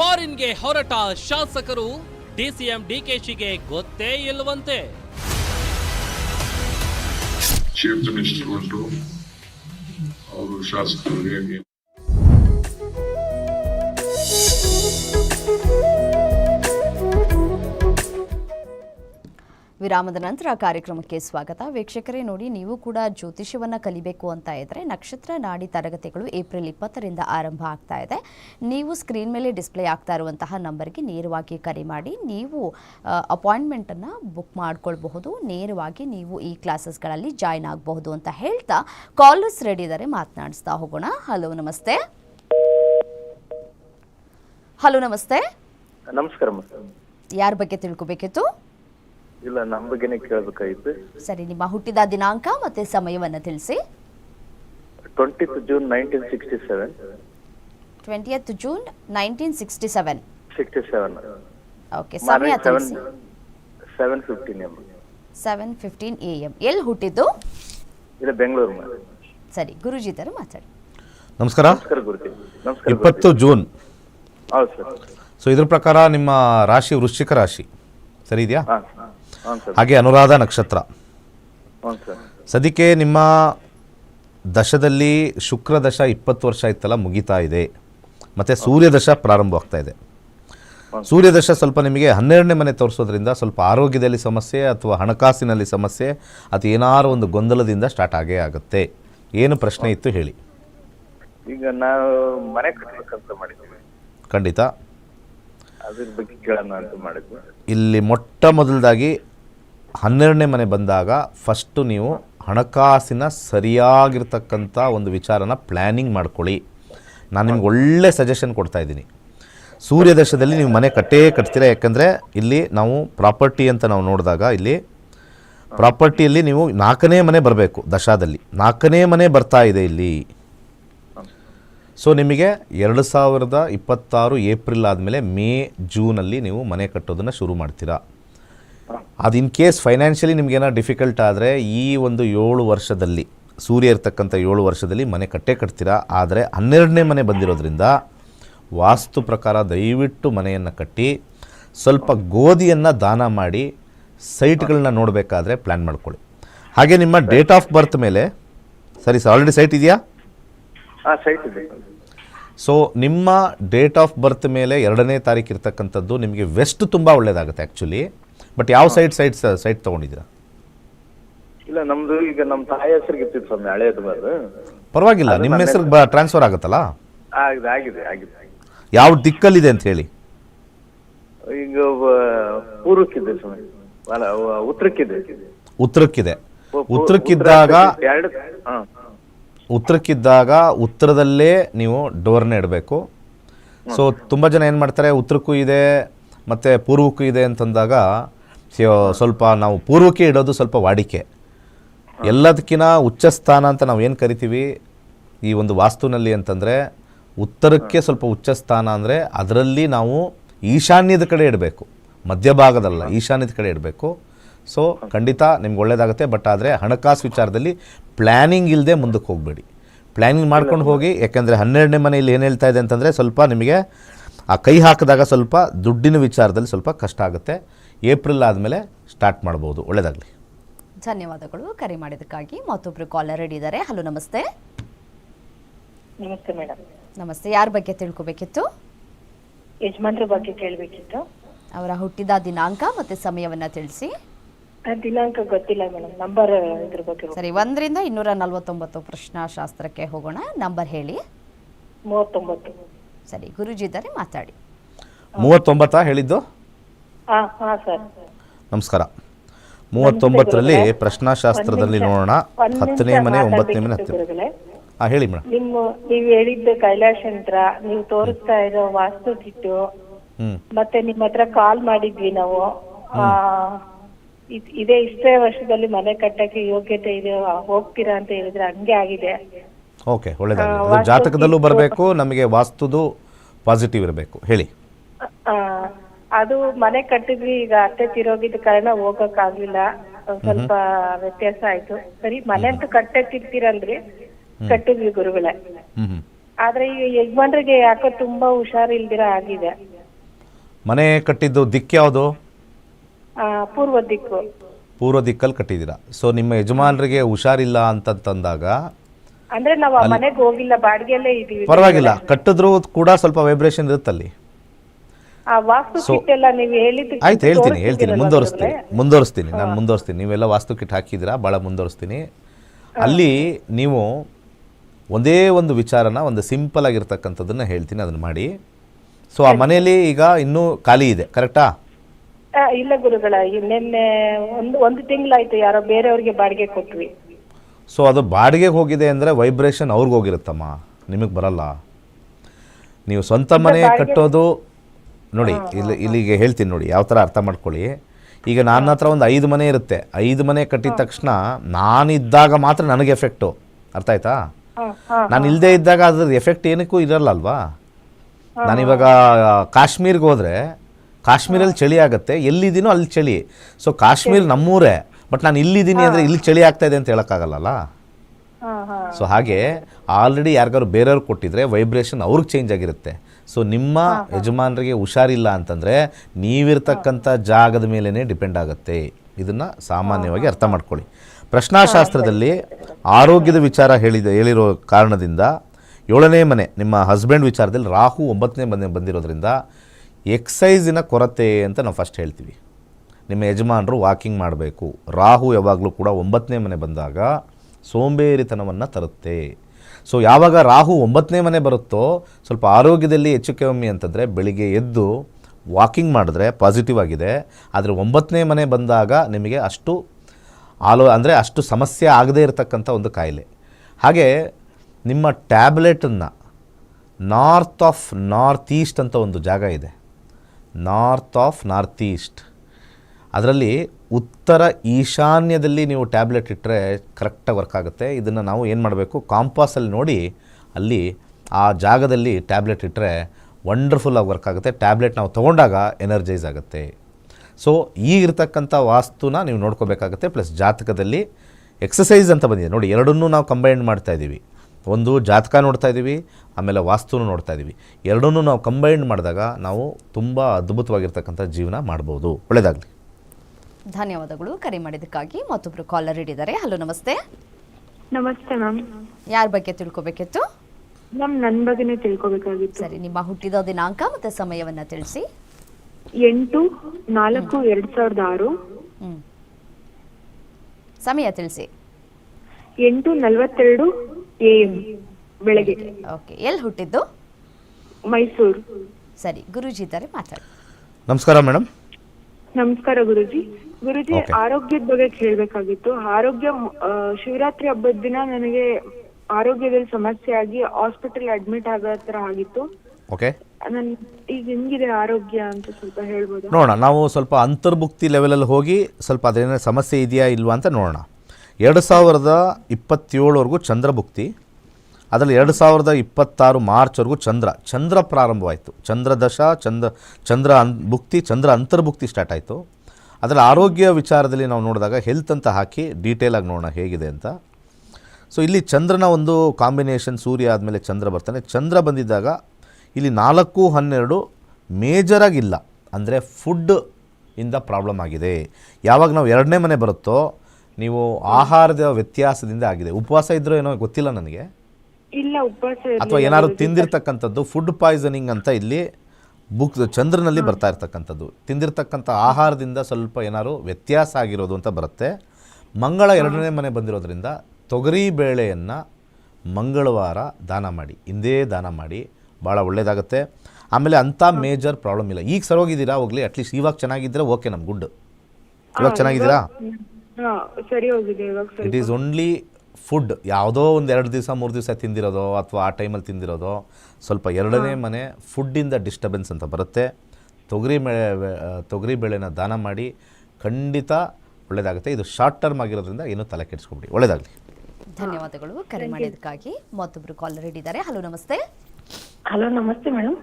ಫಾರಿನ್ಗೆ ಹೊರಟ ಶಾಸಕರು ಡಿಸಿಎಂ ಡಿಕೆಶಿಗೆ ಗೊತ್ತೇ ಇಲ್ಲವಂತೆ. ಚೀಫ್ ಅವರು ಶಾಸಕರಿಗೆ ವಿರಾಮದ ನಂತರ ಕಾರ್ಯಕ್ರಮಕ್ಕೆ ಸ್ವಾಗತ. ವೀಕ್ಷಕರೇ ನೋಡಿ ನೀವು ಕೂಡ ಜ್ಯೋತಿಷ್ಯವನ್ನು ಕಲಿಬೇಕು ಅಂತ ಇದ್ದರೆ ನಕ್ಷತ್ರ ನಾಡಿ ತರಗತಿಗಳು ಏಪ್ರಿಲ್ ಇಪ್ಪತ್ತರಿಂದ ಆರಂಭ ಆಗ್ತಾ ಇದೆ. ನೀವು ಸ್ಕ್ರೀನ್ ಮೇಲೆ ಡಿಸ್ಪ್ಲೇ ಆಗ್ತಾ ಇರುವಂತಹ ನಂಬರ್ಗೆ ನೇರವಾಗಿ ಕರೆ ಮಾಡಿ. ನೀವು ಅಪಾಯಿಂಟ್ಮೆಂಟನ್ನು ಬುಕ್ ಮಾಡ್ಕೊಳ್ಬಹುದು. ನೇರವಾಗಿ ನೀವು ಈ ಕ್ಲಾಸಸ್ಗಳಲ್ಲಿ ಜಾಯ್ನ್ ಆಗಬಹುದು ಅಂತ ಹೇಳ್ತಾ ಕಾಲರ್ಸ್ ರೆಡಿ ಇದ್ದಾರೆ ಮಾತನಾಡಿಸ್ತಾ ಹೋಗೋಣ. ಹಲೋ ನಮಸ್ತೆ. ಹಲೋ ನಮಸ್ತೆ. ನಮಸ್ಕಾರ ಯಾರ ಬಗ್ಗೆ ತಿಳ್ಕೊಬೇಕಿತ್ತು? ಇಲ್ಲ ನಮ್ಮ ಬಗ್ಗೆನೇ ಕೇಳಬೇಕಾಯ್ತು ಸರಿ ನಿಮ್ಮ ಹುಟ್ಟಿದ ದಿನಾಂಕ ಮತ್ತೆ ಸಮಯವನ್ನ ತಿಳಿಸಿ. Twentieth June nineteen sixty seven. Twentieth June nineteen sixty seven. Sixty seven. Okay ಸಮಯ ಸೆವೆನ್ ತಿಳಿಸಿ. Seven fifteen M seven fifteen A M ಎಲ್ಲಿ ಹುಟ್ಟಿದ್ದು? ಇಲ್ಲ ಬೆಂಗಳೂರು ಸರಿ ಗುರುಜಿ ತರ ಮಾತಾಡಿ. ನಮಸ್ಕಾರ. ನಮಸ್ಕಾರ ಗುರುತಿ ನಮಸ್ಕಾರ ಇಪ್ಪತ್ತು ಜೂನ್. ಹೌದು ಸರ್. ಸೊ ಇದ್ರ ಪ್ರಕಾರ ನಿಮ್ಮ ರಾಶಿ ವೃಶ್ಚಿಕ ರಾಶಿ. ಸರಿ ಇದೆಯಾ? ಹಾಂ ಹಾಗೆ ಅನುರಾಧ ನಕ್ಷತ್ರ. ಸದ್ಯಕ್ಕೆ ನಿಮ್ಮ ದಶದಲ್ಲಿ ಶುಕ್ರ ದಶ ಇಪ್ಪತ್ತು ವರ್ಷ ಇತ್ತಲ್ಲ ಮುಗಿತಾ ಇದೆ. ಮತ್ತೆ ಸೂರ್ಯ ದಶ ಪ್ರಾರಂಭವಾಗ್ತಾ ಇದೆ. ಸೂರ್ಯ ದಶ ಸ್ವಲ್ಪ ನಿಮಗೆ ಹನ್ನೆರಡನೇ ಮನೆ ತೋರಿಸೋದ್ರಿಂದ ಸ್ವಲ್ಪ ಆರೋಗ್ಯದಲ್ಲಿ ಸಮಸ್ಯೆ ಅಥವಾ ಹಣಕಾಸಿನಲ್ಲಿ ಸಮಸ್ಯೆ ಅಥವಾ ಏನಾರು ಒಂದು ಗೊಂದಲದಿಂದ ಸ್ಟಾರ್ಟ್ ಆಗೇ ಆಗುತ್ತೆ. ಏನು ಪ್ರಶ್ನೆ ಇತ್ತು ಹೇಳಿ. ಈಗ ನಾವು ಮನೆ ಕಟ್ಟಬೇಕಂತ ಮಾಡಿದ್ದೀವಿ ಖಂಡಿತ. ಅದ್ರ ಬಗ್ಗೆ ಕೇಳೋಣ ಅಂತ ಮಾಡಿದ್ವಿ. ಇಲ್ಲಿ ಮೊಟ್ಟ ಮೊದಲದಾಗಿ ಹನ್ನೆರಡನೇ ಮನೆ ಬಂದಾಗ ಫಸ್ಟು ನೀವು ಹಣಕಾಸಿನ ಸರಿಯಾಗಿರ್ತಕ್ಕಂಥ ಒಂದು ವಿಚಾರನ ಪ್ಲ್ಯಾನಿಂಗ್ ಮಾಡ್ಕೊಳ್ಳಿ. ನಾನು ನಿಮ್ಗೆ ಒಳ್ಳೆ ಸಜೆಷನ್ ಕೊಡ್ತಾ ಇದ್ದೀನಿ. ಸೂರ್ಯ ದಶದಲ್ಲಿ ನೀವು ಮನೆ ಕಟ್ಟೇ ಕಟ್ತೀರಾ? ಯಾಕಂದರೆ ಇಲ್ಲಿ ನಾವು ಪ್ರಾಪರ್ಟಿ ಅಂತ ನಾವು ನೋಡಿದಾಗ ಇಲ್ಲಿ ಪ್ರಾಪರ್ಟಿಯಲ್ಲಿ ನೀವು ನಾಲ್ಕನೇ ಮನೆ ಬರಬೇಕು ದಶಾದಲ್ಲಿ. ನಾಲ್ಕನೇ ಮನೆ ಬರ್ತಾ ಇದೆ ಇಲ್ಲಿ. ಸೊ ನಿಮಗೆ ಎರಡು ಸಾವಿರದ ಇಪ್ಪತ್ತಾರು ಏಪ್ರಿಲ್ ಆದಮೇಲೆ ಮೇ ಜೂನಲ್ಲಿ ನೀವು ಮನೆ ಕಟ್ಟೋದನ್ನು ಶುರು ಮಾಡ್ತೀರಾ. ಅದು ಇನ್ ಕೇಸ್ ಫೈನಾನ್ಷಿಯಲಿ ನಿಮಗೇನೋ ಡಿಫಿಕಲ್ಟ್ ಆದರೆ ಈ ಒಂದು ಏಳು ವರ್ಷದಲ್ಲಿ ಸೂರ್ಯ ಇರ್ತಕ್ಕಂಥ ಏಳು ವರ್ಷದಲ್ಲಿ ಮನೆ ಕಟ್ಟೆ ಕಟ್ತೀರಾ? ಆದರೆ ಹನ್ನೆರಡನೇ ಮನೆ ಬಂದಿರೋದ್ರಿಂದ ವಾಸ್ತು ಪ್ರಕಾರ ದಯವಿಟ್ಟು ಮನೆಯನ್ನು ಕಟ್ಟಿ ಸ್ವಲ್ಪ ಗೋಧಿಯನ್ನು ದಾನ ಮಾಡಿ ಸೈಟ್ಗಳನ್ನ ನೋಡಬೇಕಾದ್ರೆ ಪ್ಲ್ಯಾನ್ ಮಾಡ್ಕೊಳ್ಳಿ. ಹಾಗೆ ನಿಮ್ಮ ಡೇಟ್ ಆಫ್ ಬರ್ತ್ ಮೇಲೆ ಸರಿ ಸರ್ ಆಲ್ರೆಡಿ ಸೈಟ್ ಇದೆಯಾ? ಸೈಟ್ ಇದೆ. ಸೊ ನಿಮ್ಮ ಡೇಟ್ ಆಫ್ ಬರ್ತ್ ಮೇಲೆ ಎರಡನೇ ತಾರೀಕು ಇರ್ತಕ್ಕಂಥದ್ದು ನಿಮಗೆ ವೆಸ್ಟ್ ತುಂಬ ಒಳ್ಳೆಯದಾಗುತ್ತೆ ಆ್ಯಕ್ಚುಲಿ ಬಟ್ ಯಾವ ಸೈಟ್ ಸೈಟ್ ಸೈಟ್ ತೊಗೊಂಡಿದ್ದೀರಾ? ಇಲ್ಲ ನಮ್ದು ಈಗ ನಮ್ಮ ತಾಯಿ ಹೆಸರಿಗೆ ಇರ್ತಿತ್ತು ಸ್ವಾಮಿ ಹಳೆಯದು ಪರವಾಗಿಲ್ಲ ನಿಮ್ಮ ಹೆಸರು ಟ್ರಾನ್ಸ್ಫರ್ ಆಗುತ್ತಲ್ಲ? ಆಗಿದೆ ಆಗಿದೆ ಆಗಿದೆ ಯಾವ ದಿಕ್ಕಲ್ಲಿದೆ ಅಂತ ಹೇಳಿ? ಈಗ ಪೂರ್ವಕ್ಕಿದೆ ಸ್ವಾಮಿ ಅಲ್ಲ ಉತ್ತರಕ್ಕಿದೆ. ಉತ್ತರಕ್ಕಿದೆ. ಉತ್ತರಕ್ಕಿದ್ದಾಗ ಎರಡು ಉತ್ತರಕ್ಕಿದ್ದಾಗ ಉತ್ತರದಲ್ಲೇ ನೀವು ಡೋರ್ನ ಇಡಬೇಕು. ಸೊ ತುಂಬ ಜನ ಏನು ಮಾಡ್ತಾರೆ ಉತ್ತರಕ್ಕೂ ಇದೆ ಮತ್ತು ಪೂರ್ವಕ್ಕೂ ಇದೆ ಅಂತಂದಾಗ ಸ್ವಲ್ಪ ನಾವು ಪೂರ್ವಕ್ಕೆ ಇಡೋದು ಸ್ವಲ್ಪ ವಾಡಿಕೆ. ಎಲ್ಲದಕ್ಕಿಂತ ಉಚ್ಚ ಸ್ಥಾನ ಅಂತ ನಾವು ಏನು ಕರಿತೀವಿ? ಈ ಒಂದು ವಾಸ್ತುನಲ್ಲಿ ಅಂತಂದರೆ ಉತ್ತರಕ್ಕೆ ಸ್ವಲ್ಪ ಉಚ್ಚ ಸ್ಥಾನ ಅಂದರೆ ಅದರಲ್ಲಿ ನಾವು ಈಶಾನ್ಯದ ಕಡೆ ಇಡಬೇಕು. ಮಧ್ಯಭಾಗದಲ್ಲ ಈಶಾನ್ಯದ ಕಡೆ ಇಡಬೇಕು. ಸೊ ಖಂಡಿತ ನಿಮ್ಗೆ ಒಳ್ಳೇದಾಗುತ್ತೆ, ಬಟ್ ಆದರೆ ಹಣಕಾಸು ವಿಚಾರದಲ್ಲಿ ಪ್ಲ್ಯಾನಿಂಗ್ ಇಲ್ಲದೆ ಮುಂದಕ್ಕೆ ಹೋಗಬೇಡಿ. ಪ್ಲ್ಯಾನಿಂಗ್ ಮಾಡ್ಕೊಂಡು ಹೋಗಿ, ಯಾಕೆಂದರೆ ಹನ್ನೆರಡನೇ ಮನೆಯಲ್ಲಿ ಏನು ಹೇಳ್ತಾ ಇದೆ ಅಂತಂದರೆ ಸ್ವಲ್ಪ ನಿಮಗೆ ಆ ಕೈ ಹಾಕಿದಾಗ ಸ್ವಲ್ಪ ದುಡ್ಡಿನ ವಿಚಾರದಲ್ಲಿ ಸ್ವಲ್ಪ ಕಷ್ಟ ಆಗುತ್ತೆ. ಏಪ್ರಿಲ್ ಆದಮೇಲೆ ಸ್ಟಾರ್ಟ್ ಮಾಡ್ಬೋದು. ಒಳ್ಳೆಯದಾಗಲಿ ಧನ್ಯವಾದಗಳು. ಕರೆ ಮಾಡಿದಕ್ಕಾಗಿ ಮತ್ತೊಬ್ಬರು ಕಾಲರ್ ರೆಡಿ ಇದ್ದಾರೆ. ಹಲೋ ನಮಸ್ತೆ. ನಮಸ್ತೆ ಮೇಡಮ್. ನಮಸ್ತೆ. ಯಾರ ಬಗ್ಗೆ ತಿಳ್ಕೊಬೇಕಿತ್ತು? ಯಜಮಾನ್ರ ಬಗ್ಗೆ ಕೇಳಬೇಕಿತ್ತು. ಅವರ ಹುಟ್ಟಿದ ದಿನಾಂಕ ಮತ್ತೆ ಸಮಯವನ್ನ ತಿಳಿಸಿ. ದಿನಾಂಕ ಗೊತ್ತಿಲ್ಲ ಮೇಡಮ್. ನಂಬರ್ ಇದ್ರ ಬಗ್ಗೆ ಸರಿ ಒಂದರಿಂದ ಇನ್ನೂರ ನಲವತ್ತೊಂಬತ್ತು ಪ್ರಶ್ನಾಶಾಸ್ತ್ರಕ್ಕೆ ಹೋಗೋಣ. ನಂಬರ್ ಹೇಳಿ. ಮೂವತ್ತೊಂಬತ್ತು. ಸರಿ ಗುರುಜಿ ಇದ್ದಾರೆ ಮಾತಾಡಿ. ಮೂವತ್ತೊಂಬತ್ತಾ ಹೇಳಿದ್ದು? ಸರ್. ನಮಸ್ಕಾರ. ಮೂವತ್ತೊಂಬತ್ತರಲ್ಲಿ ಪ್ರಶ್ನಾಶಾಸ್ತ್ರದಲ್ಲಿ ನೋಡೋಣ. ಹತ್ತನೇ ಮನೆ ಒಂಬತ್ತನೇ ಮನೆ ಹತ್ತನೇ ಗುರುಗಳೇ. ಹೇಳಿ ಮೇಡಮ್ ನಿಮ್ಮ ನೀವು ಹೇಳಿದ್ದ ಕೈಲಾಶ್ ಯಂತ್ರ ನೀವು ತೋರಿಸ್ತಾ ಇರೋ ವಾಸ್ತು ಕಿಟ್ಟು ಮತ್ತೆ ನಿಮ್ಮ ಹತ್ರ ಕಾಲ್ ಮಾಡಿದ್ವಿ ನಾವು. ಆ, ಇದ್- ಇದೇ ಇಷ್ಟೇ ವರ್ಷದಲ್ಲಿ ಮನೆ ಕಟ್ಟಕ್ಕೆ ಯೋಗ್ಯತೆ ಇದೆ ಹೋಗ್ತೀರಾ ಅಂತ ಹೇಳಿದ್ರೆ ಹಂಗೆ ಆಗಿದೆ. ಓಕೆ ಒಳ್ಳೇದಾಗಿದೆ. ಅದು ಜಾತಕದಲ್ಲೂ ಬರಬೇಕು ನಮಗೆ ವಾಸ್ತುದು ಪಾಸಿಟಿವ್ ಇರಬೇಕು. ಹೇಳಿ. ಅದು ಮನೆ ಕಟ್ಟಿದ್ವಿ ಈಗ ಅತ್ತೆ ತಿರೋಗಿದ ಕಾರಣ ಹೋಗಕ್ ಆಗ್ಲಿಲ್ಲ ಒಂದ್ ಸ್ವಲ್ಪ ವ್ಯತ್ಯಾಸ ಆಯ್ತು. ಸರಿ ಮನೆ ಅಂತ ಕಟ್ಟಕ್ಕಿರ್ತೀರಲ್ರಿ ಕಟ್ಟಿದ್ವಿ ಗುರುಗಳೇ. ಆದ್ರೆ ಈಗ ಯಜಮಾನ್ರಿಗೆ ಯಾಕೋ ತುಂಬಾ ಹುಷಾರಿಲ್ದಿರ ಆಗಿದೆ. ಮನೆ ಕಟ್ಟಿದ್ದು ದಿಕ್ಕು ಯಾವುದು? ಆ, ಪೂರ್ವ ದಿಕ್ಕು. ಪೂರ್ವ ದಿಕ್ಕಲ್ಲಿ ಕಟ್ಟಿದ್ದೀರಾ. ಸೊ ನಿಮ್ಮ ಯಜಮಾನರಿಗೆ ಹುಷಾರಿಲ್ಲ ಅಂತಂತಂದಾಗ ಅಂದ್ರೆ ನಾವು ಮನೆಗೆ ಮನೆಗ್ ಹೋಗಿಲ್ಲ ಬಾಡಿಗೆಲ್ಲೇ ಇದೀವಿ. ಪರವಾಗಿಲ್ಲ. ಕಟ್ಟಿದ್ರೂ ಕೂಡ ಸ್ವಲ್ಪ ವೈಬ್ರೇಷನ್ ಇರುತ್ತಲ್ಲಿ. ಆ ವಾಸ್ತು ಎಲ್ಲ ನೀವು ಹೇಳಿದ್ದಕ್ಕೆ ಆಯ್ತು ಹೇಳ್ತೀನಿ ಹೇಳ್ತೀನಿ ಮುಂದುವರಿಸ್ತೀನಿ? ಮುಂದುವರಿಸ್ತೀನಿ ನಾನು ಮುಂದುವರಿಸ್ತೀನಿ. ನೀವೆಲ್ಲ ವಾಸ್ತು ಕಿಟ್ ಹಾಕಿದ್ದೀರಾ? ಭಾಳ ಮುಂದುವರಿಸ್ತೀನಿ. ಅಲ್ಲಿ ನೀವು ಒಂದೇ ಒಂದು ವಿಚಾರನ ಒಂದು ಸಿಂಪಲ್ ಆಗಿರ್ತಕ್ಕಂಥದ್ದನ್ನು ಹೇಳ್ತೀನಿ ಅದನ್ನ ಮಾಡಿ. ಸೊ ಆ ಮನೆಯಲ್ಲಿ ಈಗ ಇನ್ನೂ ಖಾಲಿ ಇದೆ ಕರೆಕ್ಟಾ? ಆ, ಇಲ್ಲ ಗುರುಗಳ ಈ ನಿನ್ನೆ ಒಂದು ಒಂದು ತಿಂಗಳಾಯ್ತು ಯಾರೋ ಬೇರೆಯವ್ರಿಗೆ ಬಾಡಿಗೆ ಕೊಟ್ವಿ. ಸೊ ಅದು ಬಾಡಿಗೆಗೆ ಹೋಗಿದೆ ಅಂದ್ರೆ ವೈಬ್ರೇಷನ್ ಅವ್ರಿಗೆ ಹೋಗಿರುತ್ತಮ್ಮ ನಿಮಗೆ ಬರಲ್ಲ. ನೀವು ಸ್ವಂತ ಮನೆ ಕಟ್ಟೋದು ನೋಡಿ ಇಲ್ಲಿ ಇಲ್ಲಿಗೆ ಹೇಳ್ತೀನಿ ನೋಡಿ ಯಾವ ಥರ ಅರ್ಥ ಮಾಡ್ಕೊಳ್ಳಿ. ಈಗ ನನ್ನ ಹತ್ರ ಒಂದು ಐದು ಮನೆ ಇರುತ್ತೆ. ಐದು ಮನೆ ಕಟ್ಟಿದ ತಕ್ಷಣ ನಾನಿದ್ದಾಗ ಮಾತ್ರ ನನಗೆ ಎಫೆಕ್ಟು ಅರ್ಥ ಆಯ್ತಾ? ನಾನು ಇಲ್ಲದೆ ಇದ್ದಾಗ ಅದ್ರ ಎಫೆಕ್ಟ್ ಏನಕ್ಕೂ ಇರಲ್ಲ ಅಲ್ವಾ ನಾನಿವಾಗ ಕಾಶ್ಮೀರ್ಗೆ ಹೋದರೆ ಕಾಶ್ಮೀರಲ್ಲಿ ಚಳಿ ಆಗುತ್ತೆ. ಎಲ್ಲಿದ್ದೀನೋ ಅಲ್ಲಿ ಚಳಿ. ಸೊ ಕಾಶ್ಮೀರ್ ನಮ್ಮೂರೇ. ಬಟ್ ನಾನು ಇಲ್ಲಿದ್ದೀನಿ ಅಂದರೆ ಇಲ್ಲಿ ಚಳಿ ಆಗ್ತಾ ಇದೆ ಅಂತ ಹೇಳೋಕ್ಕಾಗಲ್ಲಲ್ಲ? ಸೊ ಹಾಗೆ ಆಲ್ರೆಡಿ ಯಾರಿಗಾದ್ರು ಬೇರೆಯವ್ರಿಗೆ ಕೊಟ್ಟಿದ್ರೆ ವೈಬ್ರೇಷನ್ ಅವ್ರಿಗೆ ಚೇಂಜ್ ಆಗಿರುತ್ತೆ. ಸೊ ನಿಮ್ಮ ಯಜಮಾನರಿಗೆ ಹುಷಾರಿಲ್ಲ ಅಂತಂದರೆ ನೀವಿರ್ತಕ್ಕಂಥ ಜಾಗದ ಮೇಲೇ ಡಿಪೆಂಡ್ ಆಗುತ್ತೆ. ಇದನ್ನು ಸಾಮಾನ್ಯವಾಗಿ ಅರ್ಥ ಮಾಡ್ಕೊಳ್ಳಿ. ಪ್ರಶ್ನಾಶಾಸ್ತ್ರದಲ್ಲಿ ಆರೋಗ್ಯದ ವಿಚಾರ ಹೇಳಿದ ಹೇಳಿರೋ ಕಾರಣದಿಂದ ಏಳನೇ ಮನೆ ನಿಮ್ಮ ಹಸ್ಬೆಂಡ್ ವಿಚಾರದಲ್ಲಿ ರಾಹು ಒಂಬತ್ತನೇ ಮನೆ ಬಂದಿರೋದ್ರಿಂದ ಎಕ್ಸೈಸಿನ ಕೊರತೆ ಅಂತ ನಾವು ಫಸ್ಟ್ ಹೇಳ್ತೀವಿ. ನಿಮ್ಮ ಯಜಮಾನರು ವಾಕಿಂಗ್ ಮಾಡಬೇಕು. ರಾಹು ಯಾವಾಗಲೂ ಕೂಡ ಒಂಬತ್ತನೇ ಮನೆ ಬಂದಾಗ ಸೋಂಬೇರಿತನವನ್ನು ತರುತ್ತೆ. ಸೊ ಯಾವಾಗ ರಾಹು ಒಂಬತ್ತನೇ ಮನೆ ಬರುತ್ತೋ, ಸ್ವಲ್ಪ ಆರೋಗ್ಯದಲ್ಲಿ ಹೆಚ್ಚು ಕಮ್ಮಿ ಅಂತಂದರೆ ಬೆಳಿಗ್ಗೆ ಎದ್ದು ವಾಕಿಂಗ್ ಮಾಡಿದ್ರೆ ಪಾಸಿಟಿವ್ ಆಗಿದೆ. ಆದರೆ ಒಂಬತ್ತನೇ ಮನೆ ಬಂದಾಗ ನಿಮಗೆ ಅಷ್ಟು ಆಲೋ, ಅಂದರೆ ಅಷ್ಟು ಸಮಸ್ಯೆ ಆಗದೇ ಇರತಕ್ಕಂಥ ಒಂದು ಕಾಯಿಲೆ. ಹಾಗೆ ನಿಮ್ಮ ಟ್ಯಾಬ್ಲೆಟನ್ನು ನಾರ್ತ್ ಆಫ್ ನಾರ್ತ್ ಈಸ್ಟ್ ಅಂತ ಒಂದು ಜಾಗ ಇದೆ. North of north east. ಅದರಲ್ಲಿ ಉತ್ತರ ಈಶಾನ್ಯದಲ್ಲಿ ನೀವು ಟ್ಯಾಬ್ಲೆಟ್ ಇಟ್ಟರೆ ಕರೆಕ್ಟಾಗಿ ವರ್ಕ್ ಆಗುತ್ತೆ. ಇದನ್ನು ನಾವು ಏನು ಮಾಡಬೇಕು? ಕಾಂಪಾಸಲ್ಲಿ ನೋಡಿ, ಅಲ್ಲಿ ಆ ಜಾಗದಲ್ಲಿ ಟ್ಯಾಬ್ಲೆಟ್ ಇಟ್ಟರೆ ವಂಡರ್ಫುಲ್ಲಾಗಿ ವರ್ಕ್ ಆಗುತ್ತೆ. ಟ್ಯಾಬ್ಲೆಟ್ ನಾವು ತೊಗೊಂಡಾಗ ಎನರ್ಜೈಸ್ ಆಗುತ್ತೆ. ಸೊ ಈಗಿರ್ತಕ್ಕಂಥ ವಾಸ್ತುನ ನೀವು ನೋಡ್ಕೋಬೇಕಾಗುತ್ತೆ. ಪ್ಲಸ್ ಜಾತಕದಲ್ಲಿ ಎಕ್ಸಸೈಸ್ ಅಂತ ಬಂದಿದೆ. ನೋಡಿ, ಎರಡನ್ನೂ ನಾವು ಕಂಬೈನ್ ಮಾಡ್ತಾ ಇದ್ದೀವಿ ಒಂದು ಜಾತಕ ನೋಡ್ತಾ ಇದ್ದೀವಿ ಆಮೇಲೆ ವಾಸ್ತುನು ನೋಡ್ತಾ ಇದ್ದೀವಿ ಎರಡನ್ನೂ ನಾವು ಕಂಬೈನ್ ಮಾಡಿದಾಗ ನಾವು ತುಂಬ ಅದ್ಭುತವಾಗಿರ್ತಕ್ಕಂಥ ಜೀವನ ಮಾಡ್ಬೋದು. ಒಳ್ಳೆಯದಾಗಲಿ ಧನ್ಯವಾದಗಳು. ಕರೆ ಮಾಡಿದ್ದಕ್ಕಾಗಿ ಮತ್ತೊಬ್ರು ಕಾಲರ್ ಹಿಡಿದ್ದಾರೆ ಹಲೋ ನಮಸ್ತೆ. ನಮಸ್ತೆ ಮ್ಯಾಮ್. ಯಾರ ಬಗ್ಗೆ ತಿಳ್ಕೊಬೇಕಿತ್ತು? ಮ್ಯಾಮ್ ನನ್ನ ಬಗ್ಗೆನೇ ತಿಳ್ಕೊಬೇಕಾಗಿತ್ತು. ಸರಿ ನಿಮ್ಮ ಹುಟ್ಟಿದ ದಿನಾಂಕ ಮತ್ತೆ ಸಮಯವನ್ನ ತಿಳಿಸಿ. ಎಂಟು ನಾಲ್ಕು ಎರಡ್ ಸಾವಿರದ ಆರು. ಹ್ಮ್. ಸಮಯ ತಿಳಿಸಿ. ಎಂಟು ನಲ್ವತ್ತೆರಡು ಎ ಎಂ ಬೆಳಗ್ಗೆ. ಓಕೆ ಎಲ್ಲಿ ಹುಟ್ಟಿದ್ದು? ಮೈಸೂರು. ಸರಿ ಗುರುಜಿ ಇದ್ದಾರೆ ಮಾತಾಡಿ. ನಮಸ್ಕಾರ ಮೇಡಮ್. ನಮಸ್ಕಾರ ಗುರುಜಿ. ಗುರುಜಿ Okay. ಆರೋಗ್ಯದ ಬಗ್ಗೆ ಕೇಳ್ಬೇಕಾಗಿತ್ತು. ಆರೋಗ್ಯ ಆ, ಶಿವರಾತ್ರಿ ಹಬ್ಬದ ದಿನ ನನಗೆ ಆರೋಗ್ಯದಲ್ಲಿ ಸಮಸ್ಯೆ ಆಗಿ ಹಾಸ್ಪಿಟಲ್ ಅಡ್ಮಿಟ್ ಆಗೋ ತರ ಆಗಿತ್ತು. ಓಕೆ ನನ್ ಈಗ ಹೆಂಗಿದೆ ಆರೋಗ್ಯ ಅಂತ ಸ್ವಲ್ಪ ಹೇಳ್ಬೋದಾ? ನೋಡೋಣ ನಾವು ಸ್ವಲ್ಪ ಅಂತರ್ಭುಕ್ತಿ ಲೆವೆಲಲ್ಲಿ ಹೋಗಿ ಸ್ವಲ್ಪ ಅದೇನೋ ಸಮಸ್ಯೆ ಇದೆಯಾ ಇಲ್ವಾ ಅಂತ ನೋಡೋಣ. ಎರಡು ಸಾವಿರದ ಇಪ್ಪತ್ತೇಳವರೆಗೂ ಚಂದ್ರಭುಕ್ತಿ ಅದರಲ್ಲಿ ಎರಡು ಸಾವಿರದ ಇಪ್ಪತ್ತಾರು ಮಾರ್ಚ್ವರೆಗೂ ಚಂದ್ರ ಚಂದ್ರ ಪ್ರಾರಂಭವಾಯಿತು. ಚಂದ್ರ ದಶಾ ಚಂದ್ರ ಚಂದ್ರ ಅನ್, ಭುಕ್ತಿ, ಚಂದ್ರ ಅಂತರ್ಭುಕ್ತಿ ಸ್ಟಾರ್ಟ್ ಆಯಿತು. ಅದರಲ್ಲಿ ಆರೋಗ್ಯ ವಿಚಾರದಲ್ಲಿ ನಾವು ನೋಡಿದಾಗ ಹೆಲ್ತ್ ಅಂತ ಹಾಕಿ ಡೀಟೇಲಾಗಿ ನೋಡೋಣ ಹೇಗಿದೆ ಅಂತ. ಸೊ, ಇಲ್ಲಿ ಚಂದ್ರನ ಒಂದು ಕಾಂಬಿನೇಷನ್ ಸೂರ್ಯ ಆದಮೇಲೆ ಚಂದ್ರ ಬರ್ತಾನೆ. ಚಂದ್ರ ಬಂದಿದ್ದಾಗ ಇಲ್ಲಿ ನಾಲ್ಕು, ಹನ್ನೆರಡು ಮೇಜರಾಗಿಲ್ಲ ಅಂದರೆ ಫುಡ್ ಇಂದ ಪ್ರಾಬ್ಲಮ್ ಆಗಿದೆ. ಯಾವಾಗ ನಾವು ಎರಡನೇ ಮನೆ ಬರುತ್ತೋ, ನೀವು ಆಹಾರದ ವ್ಯತ್ಯಾಸದಿಂದ ಆಗಿದೆ. ಉಪವಾಸ ಇದ್ದರೂ ಏನೋ ಗೊತ್ತಿಲ್ಲ ನನಗೆ. ಇಲ್ಲ ಉಪವಾಸ ಅಥವಾ ಏನಾದ್ರು. ತಿಂದಿರ್ತಕ್ಕಂಥದ್ದು ಫುಡ್ ಪಾಯ್ಸನಿಂಗ್ ಅಂತ ಇಲ್ಲಿ ಬುಕ್ ಚಂದ್ರನಲ್ಲಿ ಬರ್ತಾ ಇರ್ತಕ್ಕಂಥದ್ದು. ತಿಂದಿರ್ತಕ್ಕಂಥ ಆಹಾರದಿಂದ ಸ್ವಲ್ಪ ಏನಾದ್ರು ವ್ಯತ್ಯಾಸ ಆಗಿರೋದು ಅಂತ ಬರುತ್ತೆ. ಮಂಗಳ ಎರಡನೇ ಮನೆ ಬಂದಿರೋದ್ರಿಂದ ತೊಗರಿ ಬೇಳೆಯನ್ನು ಮಂಗಳವಾರ ದಾನ ಮಾಡಿ ಹಿಂದೇ ದಾನ ಮಾಡಿ ಭಾಳ ಒಳ್ಳೆಯದಾಗುತ್ತೆ ಆಮೇಲೆ ಅಂಥ ಮೇಜರ್ ಪ್ರಾಬ್ಲಮ್ ಇಲ್ಲ. ಈಗ ಸರೋಗಿದ್ದೀರಾ ಹೋಗ್ಲಿ ಅಟ್ಲೀಸ್ಟ್ ಇವಾಗ ಚೆನ್ನಾಗಿದ್ದರೆ ಓಕೆ ನಮ್ಮ ಗುಡ್. ಇವಾಗ ಚೆನ್ನಾಗಿದ್ದೀರಾ? ಇಟ್ ಈಸ್ ಓನ್ಲಿ ಫುಡ್ ಯಾವುದೋ ಒಂದು ಎರಡು ದಿವಸ ಮೂರು ದಿವಸ ತಿಂದಿರೋದೋ ಅಥವಾ ಆ ಟೈಮಲ್ಲಿ ತಿಂದಿರೋದೋ ಸ್ವಲ್ಪ ಎರಡನೇ ಮನೆ ಫುಡ್ಡಿಂದ ಡಿಸ್ಟರ್ಬೆನ್ಸ್ ಅಂತ ಬರುತ್ತೆ. ತೊಗರಿ ಬೆಳೆ ತೊಗರಿ ಬೇಳೆನ ದಾನ ಮಾಡಿ ಖಂಡಿತ ಒಳ್ಳೆಯದಾಗುತ್ತೆ ಇದು ಶಾರ್ಟ್ ಟರ್ಮ್ ಆಗಿರೋದ್ರಿಂದ ಏನೂ ತಲೆ ಕೆಡಿಸ್ಕೊಬಿಡಿ. ಒಳ್ಳೆಯದಾಗಲಿ ಧನ್ಯವಾದಗಳು. ಕರೆ ಮಾಡಿದ್ದಕ್ಕಾಗಿ ಮತ್ತೊಬ್ರು ಕಾಲ್ ಇದ್ದಾರೆ ಹಲೋ ನಮಸ್ತೆ. ಹಲೋ ನಮಸ್ತೆ ಮೇಡಮ್.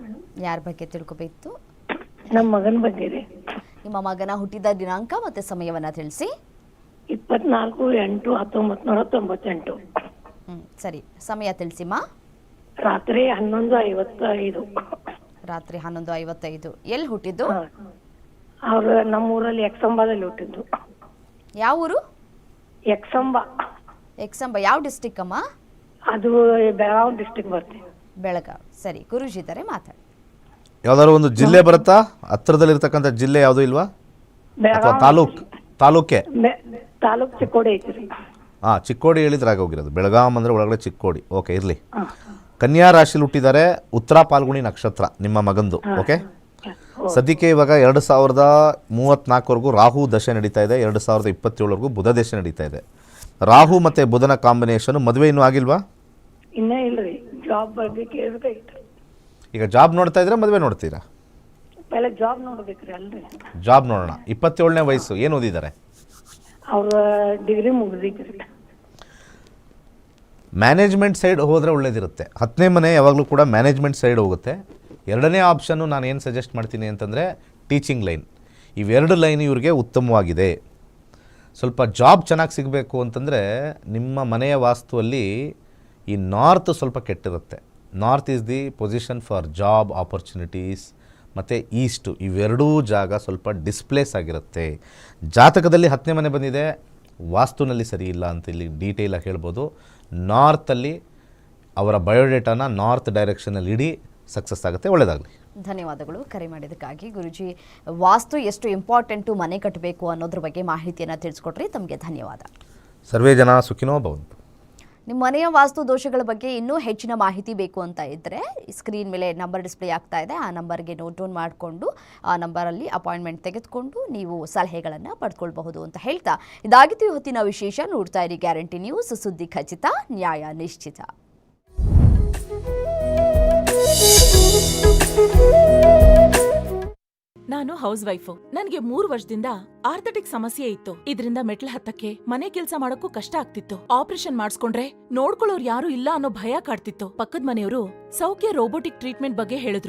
ಯಾರ ಬಗ್ಗೆ ತಿಳ್ಕೊಬೇಕಿತ್ತು ನಮ್ಮ ಮಗನ ಬಗ್ಗೆ ರೀ. ನಿಮ್ಮ ಮಗನ ಹುಟ್ಟಿದ ದಿನಾಂಕ ಮತ್ತೆ ಸಮಯವನ್ನ ತಿಳಿಸಿ. ಇಪ್ಪತ್ನಾಲ್ಕು ಎಂಟು ಹತ್ತೊಂಬತ್ತು ನೂರ ತೊಂಬತ್ತೆಂಟು ಹ್ಮ್ ಸರಿ. ಸಮಯ ತಿಳಿಸಿಮ್ಮ. ರಾತ್ರಿ ಹನ್ನೊಂದು ಐವತ್ತೈದು. ರಾತ್ರಿ ಹನ್ನೊಂದು ಐವತ್ತೈದು. ಎಲ್ಲಿ ಹುಟ್ಟಿದ್ದು? ಅವ್ರು ನಮ್ಮ ಊರಲ್ಲಿ ಎಕ್ಸಂಬದಲ್ಲಿ ಹುಟ್ಟಿದ್ದು. ಯಾವ ಊರು? ಎಕ್ಸಂಬ. ಎಕ್ಸಂಬ. ಯಾವ ಡಿಸ್ಟಿಕ್ ಅಮ್ಮ? ಅದು ಬೆಳಗಾವಿ ಡಿಸ್ಟಿಕ್ ಬರ್ತೀವಿ ಬೆಳಗಾವ್. ಸರಿ ಗುರುಜಿ ಇದ್ದಾರೆ ಮಾತಾಡಿ. ಯಾವ್ದಾದ್ರು ಒಂದು ಜಿಲ್ಲೆ ಬರುತ್ತಾ? ಹತ್ರದಲ್ಲಿರ್ತಕ್ಕಂಥ ಜಿಲ್ಲೆ ಯಾವುದು ಇಲ್ವಾ? ಅಥವಾ ತಾಲೂಕ್ ತಾಲೂಕೆ? ತಾಲೂಕ್ ಚಿಕ್ಕೋಡಿ ಐತ್ರಿ. ಹಾಂ ಚಿಕ್ಕೋಡಿ ಹೇಳಿದ್ರೆ ಆಗೋಗಿರೋದು. ಬೆಳಗಾಂ ಅಂದರೆ ಒಳಗಡೆ ಚಿಕ್ಕೋಡಿ. ಓಕೆ ಇರಲಿ. ಕನ್ಯಾ ರಾಶಿಲಿ ಹುಟ್ಟಿದ್ದಾರೆ ಉತ್ತರ ಪಾಲ್ಗುಣಿ ನಕ್ಷತ್ರ ನಿಮ್ಮ ಮಗಂದು. ಓಕೆ ಸದ್ಯಕ್ಕೆ ಇವಾಗ ಎರಡು ಸಾವಿರದ ಮೂವತ್ತ್ನಾಲ್ಕವರೆಗೂ ರಾಹು ದಶೆ ನಡೀತಾ ಇದೆ ಎರಡು ಸಾವಿರದ ಇಪ್ಪತ್ತೇಳವರೆಗೂ ಬುಧ ದಶೆ ನಡೀತಾ ಇದೆ. ರಾಹು ಮತ್ತು ಬುಧನ ಕಾಂಬಿನೇಷನ್ ಮದುವೆ ಇನ್ನೂ ಆಗಿಲ್ವಾ? ಇನ್ನೇ ಇಲ್ರಿ ಜಾಬ್ ಬಗ್ಗೆ ಕೇಳ್ಬೇಕಾಗಿತ್ತು ಈಗ ಜಾಬ್ ನೋಡ್ತಾ ಇದ್ರೆ ಮದುವೆ ನೋಡ್ತೀರಾ? ಪೆಹಲೆ ಜಾಬ್ ನೋಡ್ಬೇಕ್ರಿ ಅಲ್ರಿ. ಜಾಬ್ ನೋಡೋಣ. ಇಪ್ಪತ್ತೇಳನೇ ವಯಸ್ಸು ಏನು ಓದಿದ್ದಾರೆ? ಅವ್ರ ಡಿಗ್ರಿ ಮುಗ್ದೈತ್ರಿ. ಮ್ಯಾನೇಜ್ಮೆಂಟ್ ಸೈಡ್ ಹೋದರೆ ಒಳ್ಳೇದಿರುತ್ತೆ. ಹತ್ತನೇ ಮನೆ ಯಾವಾಗಲೂ ಕೂಡ ಮ್ಯಾನೇಜ್ಮೆಂಟ್ ಸೈಡ್ ಹೋಗುತ್ತೆ. ಎರಡನೇ ಆಪ್ಷನ್ನು ನಾನು ಏನು ಸಜೆಸ್ಟ್ ಮಾಡ್ತೀನಿ ಅಂತಂದರೆ ಟೀಚಿಂಗ್ ಲೈನ್ ಇವೆರಡು ಲೈನ್ ಇವ್ರಿಗೆ ಉತ್ತಮವಾಗಿದೆ. ಸ್ವಲ್ಪ ಜಾಬ್ ಚೆನ್ನಾಗಿ ಸಿಗಬೇಕು ಅಂತಂದರೆ ನಿಮ್ಮ ಮನೆಯ ವಾಸ್ತುವಲ್ಲಿ ಈ ನಾರ್ತ್ ಸ್ವಲ್ಪ ಕೆಟ್ಟಿರುತ್ತೆ. North is the position for job opportunities ಮತ್ತು ಈಸ್ಟು ಇವೆರಡೂ ಜಾಗ ಸ್ವಲ್ಪ ಡಿಸ್ಪ್ಲೇಸ್ ಆಗಿರುತ್ತೆ. ಜಾತಕದಲ್ಲಿ ಹತ್ತನೇ ಮನೆ ಬಂದಿದೆ. ವಾಸ್ತುನಲ್ಲಿ ಸರಿ ಇಲ್ಲ ಅಂತ ಇಲ್ಲಿ ಡೀಟೇಲಾಗಿ ಹೇಳ್ಬೋದು. ನಾರ್ತಲ್ಲಿ ಅವರ ಬಯೋಡೇಟಾನ ನಾರ್ತ್ ಡೈರೆಕ್ಷನಲ್ಲಿ ಇಡೀ ಸಕ್ಸಸ್ ಆಗುತ್ತೆ ಒಳ್ಳೆಯದಾಗಲಿ ಧನ್ಯವಾದಗಳು. ಕರೆ ಮಾಡಿದ್ದಕ್ಕಾಗಿ ಗುರುಜಿ ವಾಸ್ತು ಎಷ್ಟು ಇಂಪಾರ್ಟೆಂಟು ಮನೆ ಕಟ್ಟಬೇಕು ಅನ್ನೋದ್ರ ಬಗ್ಗೆ ಮಾಹಿತಿಯನ್ನು ತಿಳಿಸ್ಕೊಟ್ರಿ. ತಮಗೆ ಧನ್ಯವಾದ. ಸರ್ವೇ ಜನ ಸುಖಿನೋ ಭವಂತು. ನಿಮ್ಮ ಮನೆಯ ವಾಸ್ತು ದೋಷಗಳ ಬಗ್ಗೆ ಇನ್ನೂ ಹೆಚ್ಚಿನ ಮಾಹಿತಿ ಬೇಕು ಅಂತ ಇದ್ದರೆ ಸ್ಕ್ರೀನ್ ಮೇಲೆ ನಂಬರ್ ಡಿಸ್ಪ್ಲೇ ಆಗ್ತಾ ಇದೆ. ಆ ನಂಬರ್ಗೆ ನೋಟ್ ಡೌನ್ ಮಾಡಿಕೊಂಡು, ಆ ನಂಬರಲ್ಲಿ ಅಪಾಯಿಂಟ್ಮೆಂಟ್ ತೆಗೆದುಕೊಂಡು ನೀವು ಸಲಹೆಗಳನ್ನು ಪಡ್ಕೊಳ್ಬಹುದು ಅಂತ ಹೇಳ್ತಾ. ಇದಾಗಿತ್ತು ಇವತ್ತಿನ ವಿಶೇಷ ನೋಡ್ತಾ ಇರಿ ಗ್ಯಾರಂಟಿ ನ್ಯೂಸ್. ಸುದ್ದಿ ಖಚಿತ, ನ್ಯಾಯ ನಿಶ್ಚಿತ. ನಾನು ಹೌಸ್ ವೈಫ್ ನನಗೆ ಮೂರು ವರ್ಷದಿಂದ ಆರ್ಥಟಿಕ್ ಸಮಸ್ಯೆ ಇತ್ತು. ಇದರಿಂದ ಮೆಟ್ಲ ಹತ್ತಕ್ಕೆ ಮನೆ ಕೆಲಸ ಮಾಡಕ್ಕೂ ಕಷ್ಟ ಆಗ್ತಿತ್ತು. ಆಪರೇಷನ್ ಮಾಡಿಸ್ಕೊಂಡ್ರೆ ನೋಡ್ಕೊಳ್ಳೋರು ಯಾರು ಇಲ್ಲ ಅನ್ನೋ ಭಯ ಕಾಡ್ತಿತ್ತು. ಪಕ್ಕದ ಮನೆಯವರು ಸೌಖ್ಯ ರೋಬೋಟಿಕ್ ಟ್ರೀಟ್ಮೆಂಟ್ ಬಗ್ಗೆ ಹೇಳಿದ್ರು.